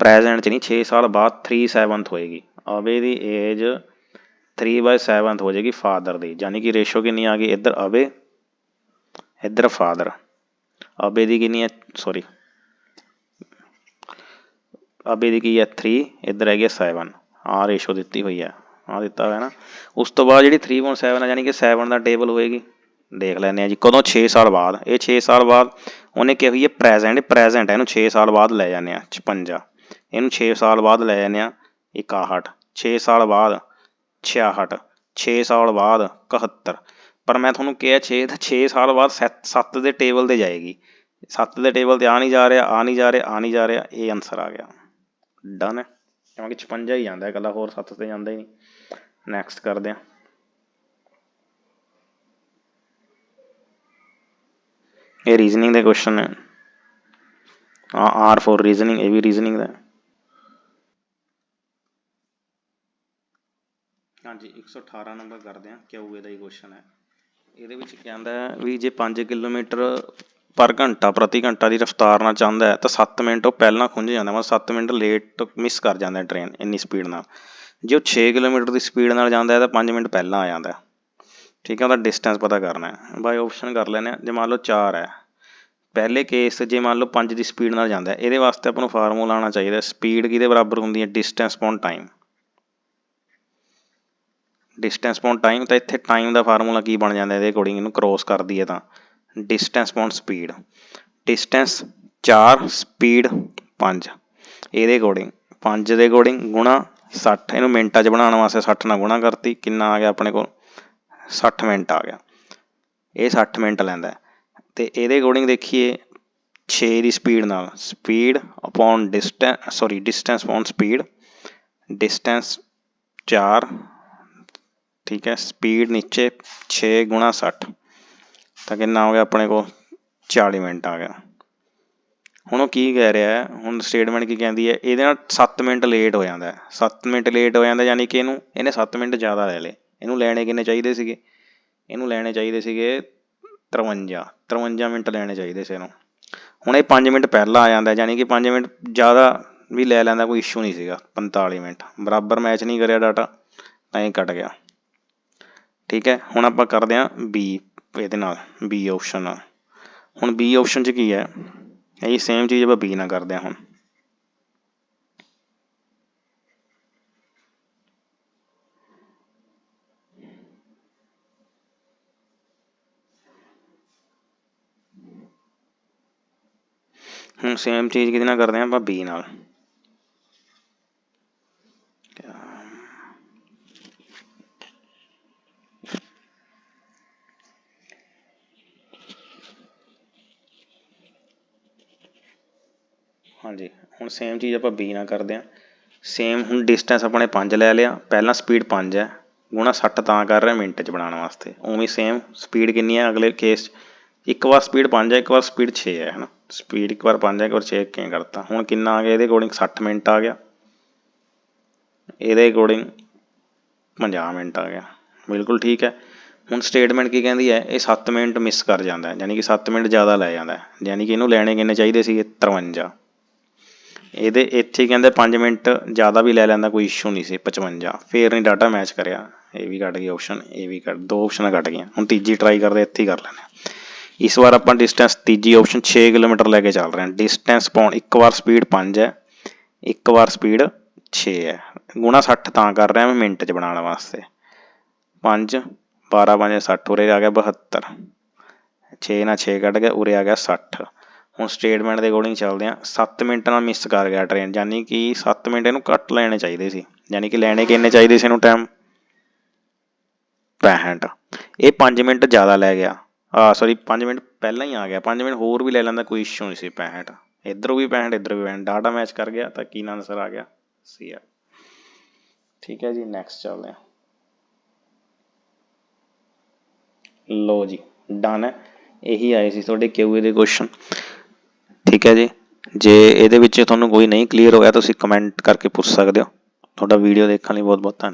ਪ੍ਰੈਜ਼ੈਂਟ 'ਚ ਨਹੀਂ 6 ਸਾਲ ਬਾਅਦ 3 7th ਹੋਏਗੀ। ਅਵੇ ਦੀ ਏਜ 3 ਬਾਈ 7th ਹੋ ਜਾਏਗੀ ਫਾਦਰ ਦੀ। ਯਾਨੀ ਕਿ ਰੇਸ਼ੋ ਕਿੰਨੀ ਆ ਗਈ? ਇੱਧਰ ਅਵੇ ਇੱਧਰ ਫਾਦਰ ਅਬੇ ਦੀ ਕਿੰਨੀ ਹੈ? ਸੌਰੀ ਅਬੇ ਦੀ ਕੀ ਹੈ? 3 ਇੱਧਰ ਹੈਗੀ 7 ਆਹ ਰੇਸ਼ੋ ਦਿੱਤੀ ਹੋਈ ਹੈ। ਆਹ ਦਿੱਤਾ ਹੋਇਆ ਨਾ। ਉਸ ਤੋਂ ਬਾਅਦ ਜਿਹੜੀ 3.7 ਆ, ਯਾਨੀ ਕਿ 7 ਦਾ ਟੇਬਲ ਹੋਏਗੀ। ਦੇਖ ਲੈਂਦੇ ਆ ਜੀ, ਕਦੋਂ? 6 ਸਾਲ ਬਾਅਦ। ਇਹ 6 ਸਾਲ ਬਾਅਦ ਉਹਨੇ ਕਿਹਾ ਹੋਈ ਹੈ ਪ੍ਰੈਜ਼ੈਂਟ ਪ੍ਰੈਜ਼ੈਂਟ ਇਹਨੂੰ 6 ਸਾਲ ਬਾਅਦ ਲੈ ਜਾਂਦੇ ਆ 56 ਇਹਨੂੰ 6 ਸਾਲ ਬਾਅਦ ਲੈ ਜਾਂਦੇ ਆ 61 6 ਸਾਲ ਬਾਅਦ 66 6 ਸਾਲ ਬਾਅਦ 71 ਪਰ ਮੈਂ ਤੁਹਾਨੂੰ ਕਿਹਾ 6 ਤਾਂ 6 ਸਾਲ ਬਾਅਦ 7 ਦੇ ਟੇਬਲ ਤੇ ਜਾਏਗੀ। 7 ਦੇ ਟੇਬਲ ਤੇ ਆ ਨਹੀਂ ਜਾ ਰਿਹਾ, ਆ ਨਹੀਂ ਜਾ ਰਿਹਾ, ਆ ਨਹੀਂ ਜਾ ਰਿਹਾ, ਇਹ ਆਨਸਰ ਆ ਗਿਆ। ਡਨ ਹੈ। ਕਿਉਂਕਿ 56 ਹੀ ਜਾਂਦਾ ਇਕੱਲਾ ਹੋਰ 7 ਤੇ ਜਾਂਦਾ ਹੀ ਨਹੀਂ। ਨੈਕਸਟ ਕਰਦੇ ਹਾਂ। ਇਹ ਰੀਜ਼ਨਿੰਗ ਦੇ ਕੁਐਸਚਨ ਹੈ ਹਾਂ ਆਰ ਫॉर ਰੀਜ਼ਨਿੰਗ ਇਹ ਵੀ ਰੀਜ਼ਨਿੰਗ ਦਾ ਹੈ। ਹਾਂਜੀ 118 ਨੰਬਰ ਕਰਦੇ ਹਾਂ ਕਿਊਏ ਦਾ ਹੀ ਕੁਐਸਚਨ ਹੈ। ਇਹਦੇ ਵਿੱਚ ਕਹਿੰਦਾ ਵੀ ਜੇ 5 ਕਿਲੋਮੀਟਰ ਪਰ ਘੰਟਾ, ਪ੍ਰਤੀ ਘੰਟਾ ਦੀ ਰਫ਼ਤਾਰ ਨਾਲ ਚਾਹੁੰਦਾ ਤਾਂ 7 ਮਿੰਟ ਉਹ ਪਹਿਲਾਂ ਖੁੰਝ ਜਾਂਦਾ, ਮਤਲਬ 7 ਮਿੰਟ ਲੇਟ ਮਿਸ ਕਰ ਜਾਂਦਾ ਟ੍ਰੇਨ ਇੰਨੀ ਸਪੀਡ ਨਾਲ। ਜੇ ਉਹ 6 ਕਿਲੋਮੀਟਰ ਦੀ ਸਪੀਡ ਨਾਲ ਜਾਂਦਾ ਹੈ, ਤਾਂ 5 ਮਿੰਟ ਪਹਿਲਾਂ ਆ ਜਾਂਦਾ ਠੀਕ ਹੈ, ਉਹਦਾ ਡਿਸਟੈਂਸ ਪਤਾ ਕਰਨਾ ਹੈ। ਬਾਈ ਆਪਸ਼ਨ ਕਰ ਲੈਂਦੇ ਹਾਂ, ਜੇ ਮੰਨ ਲਓ 4 ਹੈ, ਪਹਿਲੇ ਕੇਸ ਜੇ ਮੰਨ ਲਓ 5 ਦੀ ਸਪੀਡ ਨਾਲ ਜਾਂਦਾ ਇਹਦੇ ਵਾਸਤੇ ਆਪਾਂ ਨੂੰ ਫਾਰਮੂਲਾ ਆਉਣਾ ਚਾਹੀਦਾ ਸਪੀਡ ਕਿਹਦੇ ਬਰਾਬਰ ਹੁੰਦੀ ਹੈ distance upon time distance upon time ਤਾਂ ਇੱਥੇ ਟਾਈਮ ਦਾ ਫਾਰਮੂਲਾ ਕੀ ਬਣ ਜਾਂਦਾ ਇਹਦੇ ਅਕੋਰਡਿੰਗ ਇਹਨੂੰ ਕ੍ਰੋਸ ਕਰਦੀ ਹੈ ਤਾਂ। Distance upon speed distance 4 speed 5 ਇਹਦੇ ਅਕੋਰਡਿੰਗ 5 ਦੇ ਅਕੋਰਡਿੰਗ ਗੁਣਾ 60 ਇਹਨੂੰ ਮਿੰਟਾਂ 'ਚ ਬਣਾਉਣ ਵਾਸਤੇ 60 ਨਾਲ ਗੁਣਾ ਕਰਤੀ। ਕਿੰਨਾ ਆ ਗਿਆ ਆਪਣੇ ਕੋਲ? 60 ਮਿੰਟ ਆ ਗਿਆ। ਇਹ 60 ਮਿੰਟ ਲੈਂਦਾ ਤੇ ਇਹਦੇ ਅਕੋਰਡਿੰਗ ਦੇਖੀਏ 6 ਦੀ ਸਪੀਡ ਨਾਲ। Speed upon distance sorry distance upon speed distance 4 ਠੀਕ ਹੈ ਸਪੀਡ ਨੀਚੇ 6 ਗੁਣਾ 60 ਤਾਂ ਕਿੰਨਾ ਹੋ ਗਿਆ ਆਪਣੇ ਕੋਲ? 40 ਮਿੰਟ ਆ ਗਿਆ। ਹੁਣ ਉਹ ਕੀ ਕਹਿ ਰਿਹਾ ਹੈ? ਹੁਣ ਸਟੇਟਮੈਂਟ ਕੀ ਕਹਿੰਦੀ ਹੈ? ਇਹਦੇ ਨਾਲ 7 ਮਿੰਟ ਲੇਟ ਹੋ ਜਾਂਦਾ ਹੈ। 7 ਮਿੰਟ ਲੇਟ ਹੋ ਜਾਂਦਾ ਯਾਨੀ ਕਿ ਇਹਨੂੰ, ਇਹਨੇ 7 ਮਿੰਟ ਜ਼ਿਆਦਾ ਲੈ ਲਏ। ਇਹਨੂੰ ਲੈਣੇ ਕਿੰਨੇ ਚਾਹੀਦੇ ਸੀਗੇ? ਇਹਨੂੰ ਲੈਣੇ ਚਾਹੀਦੇ ਸੀਗੇ 53 53 ਮਿੰਟ ਲੈਣੇ ਚਾਹੀਦੇ ਸੀ ਇਹਨੂੰ। ਹੁਣ ਇਹ 5 ਮਿੰਟ ਪਹਿਲਾਂ ਆ ਜਾਂਦਾ, ਯਾਨੀ ਕਿ 5 ਮਿੰਟ ਜ਼ਿਆਦਾ ਵੀ ਲੈ ਲੈਂਦਾ ਕੋਈ ਇਸ਼ੂ ਨਹੀਂ ਸੀਗਾ। 45 ਮਿੰਟ। ਬਰਾਬਰ ਮੈਚ ਨਹੀਂ ਕਰਿਆ ਡਾਟਾ ਤਾਂ ਇਹ ਕੱਟ ਗਿਆ। ਠੀਕ ਹੈ ਹੁਣ ਆਪਾਂ ਕਰਦੇ ਹਾਂ ਬੀ ਇਹਦੇ ਨਾਲ ਬੀ ਆਪਸ਼ਨ ਨਾਲ ਹੁਣ ਬੀ ਆਪਸ਼ਨ 'ਚ ਕੀ ਹੈ ਇਹ ਸੇਮ ਚੀਜ਼ ਆਪਾਂ ਬੀ ਨਾਲ ਕਰਦੇ ਹਾਂ ਹੁਣ ਹੁਣ ਸੇਮ ਚੀਜ਼ ਕਿਹਦੇ ਨਾਲ ਕਰਦੇ ਹਾਂ ਆਪਾਂ ਬੀ ਨਾਲ ਹਾਂਜੀ, ਹੁਣ ਸੇਮ ਚੀਜ਼ ਆਪਾਂ ਬੀ ਨਾਲ ਕਰਦੇ ਹਾਂ। ਸੇਮ ਹੁਣ ਡਿਸਟੈਂਸ ਆਪਣੇ 5 ਲੈ ਲਿਆ। ਪਹਿਲਾਂ ਸਪੀਡ 5 ਹੈ। ਗੁਣਾ 60 ਤਾਂ ਕਰ ਰਿਹਾ ਮਿੰਟ 'ਚ ਬਣਾਉਣ ਵਾਸਤੇ। ਉਵੇਂ ਸੇਮ ਸਪੀਡ ਕਿੰਨੀ ਹੈ ਅਗਲੇ ਕੇਸ 'ਚ? ਇੱਕ ਵਾਰ ਸਪੀਡ 5 ਹੈ, ਇੱਕ ਵਾਰ ਸਪੀਡ 6 ਹੈ, ਹਨਾ? ਸਪੀਡ ਇੱਕ ਵਾਰ 5 ਹੈ, ਇੱਕ ਵਾਰ 6 ਕਿਵੇਂ ਕਰਤਾ? ਹੁਣ ਕਿੰਨਾ ਆ ਗਿਆ? ਇਹਦੇ ਅਕੋਰਡਿੰਗ 60 ਮਿੰਟ ਆ ਗਿਆ। ਇਹਦੇ ਅਕੋਰਡਿੰਗ 50 ਮਿੰਟ ਆ ਗਿਆ। ਬਿਲਕੁਲ ਠੀਕ ਹੈ। ਹੁਣ ਸਟੇਟਮੈਂਟ ਕੀ ਕਹਿੰਦੀ ਹੈ? ਇਹ 7 ਮਿੰਟ ਮਿਸ ਕਰ ਜਾਂਦਾ ਹੈ। ਯਾਨੀ ਕਿ 7 ਮਿੰਟ ਜ਼ਿਆਦਾ ਲੈ ਜਾਂਦਾ ਹੈ। ਯਾਨੀ ਕਿ ਇਹਨੂੰ ਲੈਣੇ ਕਿੰਨੇ ਚਾਹੀਦੇ ਸੀ 53 ਇਹਦੇ ਇੱਥੇ ਕਹਿੰਦੇ 5 ਮਿੰਟ ਜ਼ਿਆਦਾ ਵੀ ਲੈ ਲੈਂਦਾ, ਕੋਈ ਇਸ਼ੂ ਨਹੀਂ ਸੀ 55 ਫੇਰ ਨਹੀਂ ਡਾਟਾ ਮੈਚ ਕਰਿਆ। ਇਹ ਵੀ ਕੱਟ ਗਈ ਆਪਸ਼ਨ ਇਹ ਵੀ ਕੱਟ ਦੋ ਆਪਸ਼ਨਾਂ ਕੱਟ ਗਈਆਂ। ਹੁਣ ਤੀਜੀ ਟਰਾਈ ਕਰਦੇ, ਇੱਥੇ ਹੀ ਕਰ ਲੈਂਦੇ ਹਾਂ। ਇਸ ਵਾਰ ਆਪਾਂ ਡਿਸਟੈਂਸ ਤੀਜੀ ਆਪਸ਼ਨ 6 ਕਿਲੋਮੀਟਰ ਲੈ ਕੇ ਚੱਲ ਰਹੇ ਹਾਂ। ਡਿਸਟੈਂਸ ਪਾਉਣ, ਇੱਕ ਵਾਰ ਸਪੀਡ 5 ਹੈ, ਇੱਕ ਵਾਰ ਸਪੀਡ 6 ਹੈ। ਗੁਣਾ 60 ਤਾਂ ਕਰ ਰਿਹਾ ਮੈਂ ਮਿੰਟ 'ਚ ਬਣਾਉਣ ਵਾਸਤੇ। 5 12 5 60 ਉਰੇ ਆ ਗਿਆ 72 6 ਨਾਲ 6 ਕੱਢ ਗਿਆ ਉਰੇ ਆ ਗਿਆ 60 ਹੁਣ ਸਟੇਟਮੈਂਟ ਦੇ ਅਕੋਰਡਿੰਗ ਚੱਲਦੇ ਹਾਂ। 7 ਮਿੰਟ ਨਾਲ ਮਿਸ ਕਰ ਗਿਆ ਟ੍ਰੇਨ ਯਾਨੀ ਕਿ 7 ਮਿੰਟ ਇਹਨੂੰ ਘੱਟ ਲੈਣੇ ਚਾਹੀਦੇ ਸੀ। ਯਾਨੀ ਕਿ ਲੈਣੇ ਕਿੰਨੇ ਚਾਹੀਦੇ ਸੀ ਇਹਨੂੰ ਟਾਈਮ 65 ਇਹ 5 ਮਿੰਟ ਜ਼ਿਆਦਾ ਲੈ ਗਿਆ। ਆ ਸੌਰੀ 5 ਮਿੰਟ ਪਹਿਲਾਂ ਹੀ ਆ ਗਿਆ। 5 ਮਿੰਟ ਹੋਰ ਵੀ ਲੈ ਲੈਂਦਾ, ਕੋਈ ਇਸ਼ੂ ਨਹੀਂ ਸੀ 65 ਇੱਧਰੋਂ ਵੀ 65 ਇੱਧਰੋਂ ਵੀ 65 ਡਾਟਾ ਮੈਚ ਕਰ ਗਿਆ ਤਾਂ ਕੀ ਆਨਸਰ ਆ ਗਿਆ? ਸੀ ਆ। ਠੀਕ ਹੈ ਜੀ ਨੈਕਸਟ ਚੱਲਦੇ ਹਾਂ। ਲੋ ਜੀ ਡਨ ਹੈ। ਇਹੀ ਆਏ ਸੀ ਤੁਹਾਡੇ ਕਿਊਏ ਦੇ ਕੁਐਸਚਨ ਠੀਕ ਹੈ ਜੀ। ਜੇ ਇਹਦੇ ਵਿੱਚ ਤੁਹਾਨੂੰ ਕੋਈ ਨਹੀਂ ਕਲੀਅਰ ਹੋਇਆ, ਤੁਸੀਂ ਕਮੈਂਟ ਕਰਕੇ ਪੁੱਛ ਸਕਦੇ ਹੋ। ਤੁਹਾਡਾ ਵੀਡੀਓ ਦੇਖਣ ਲਈ ਬਹੁਤ ਬਹੁਤ ਧੰਨਵਾਦ।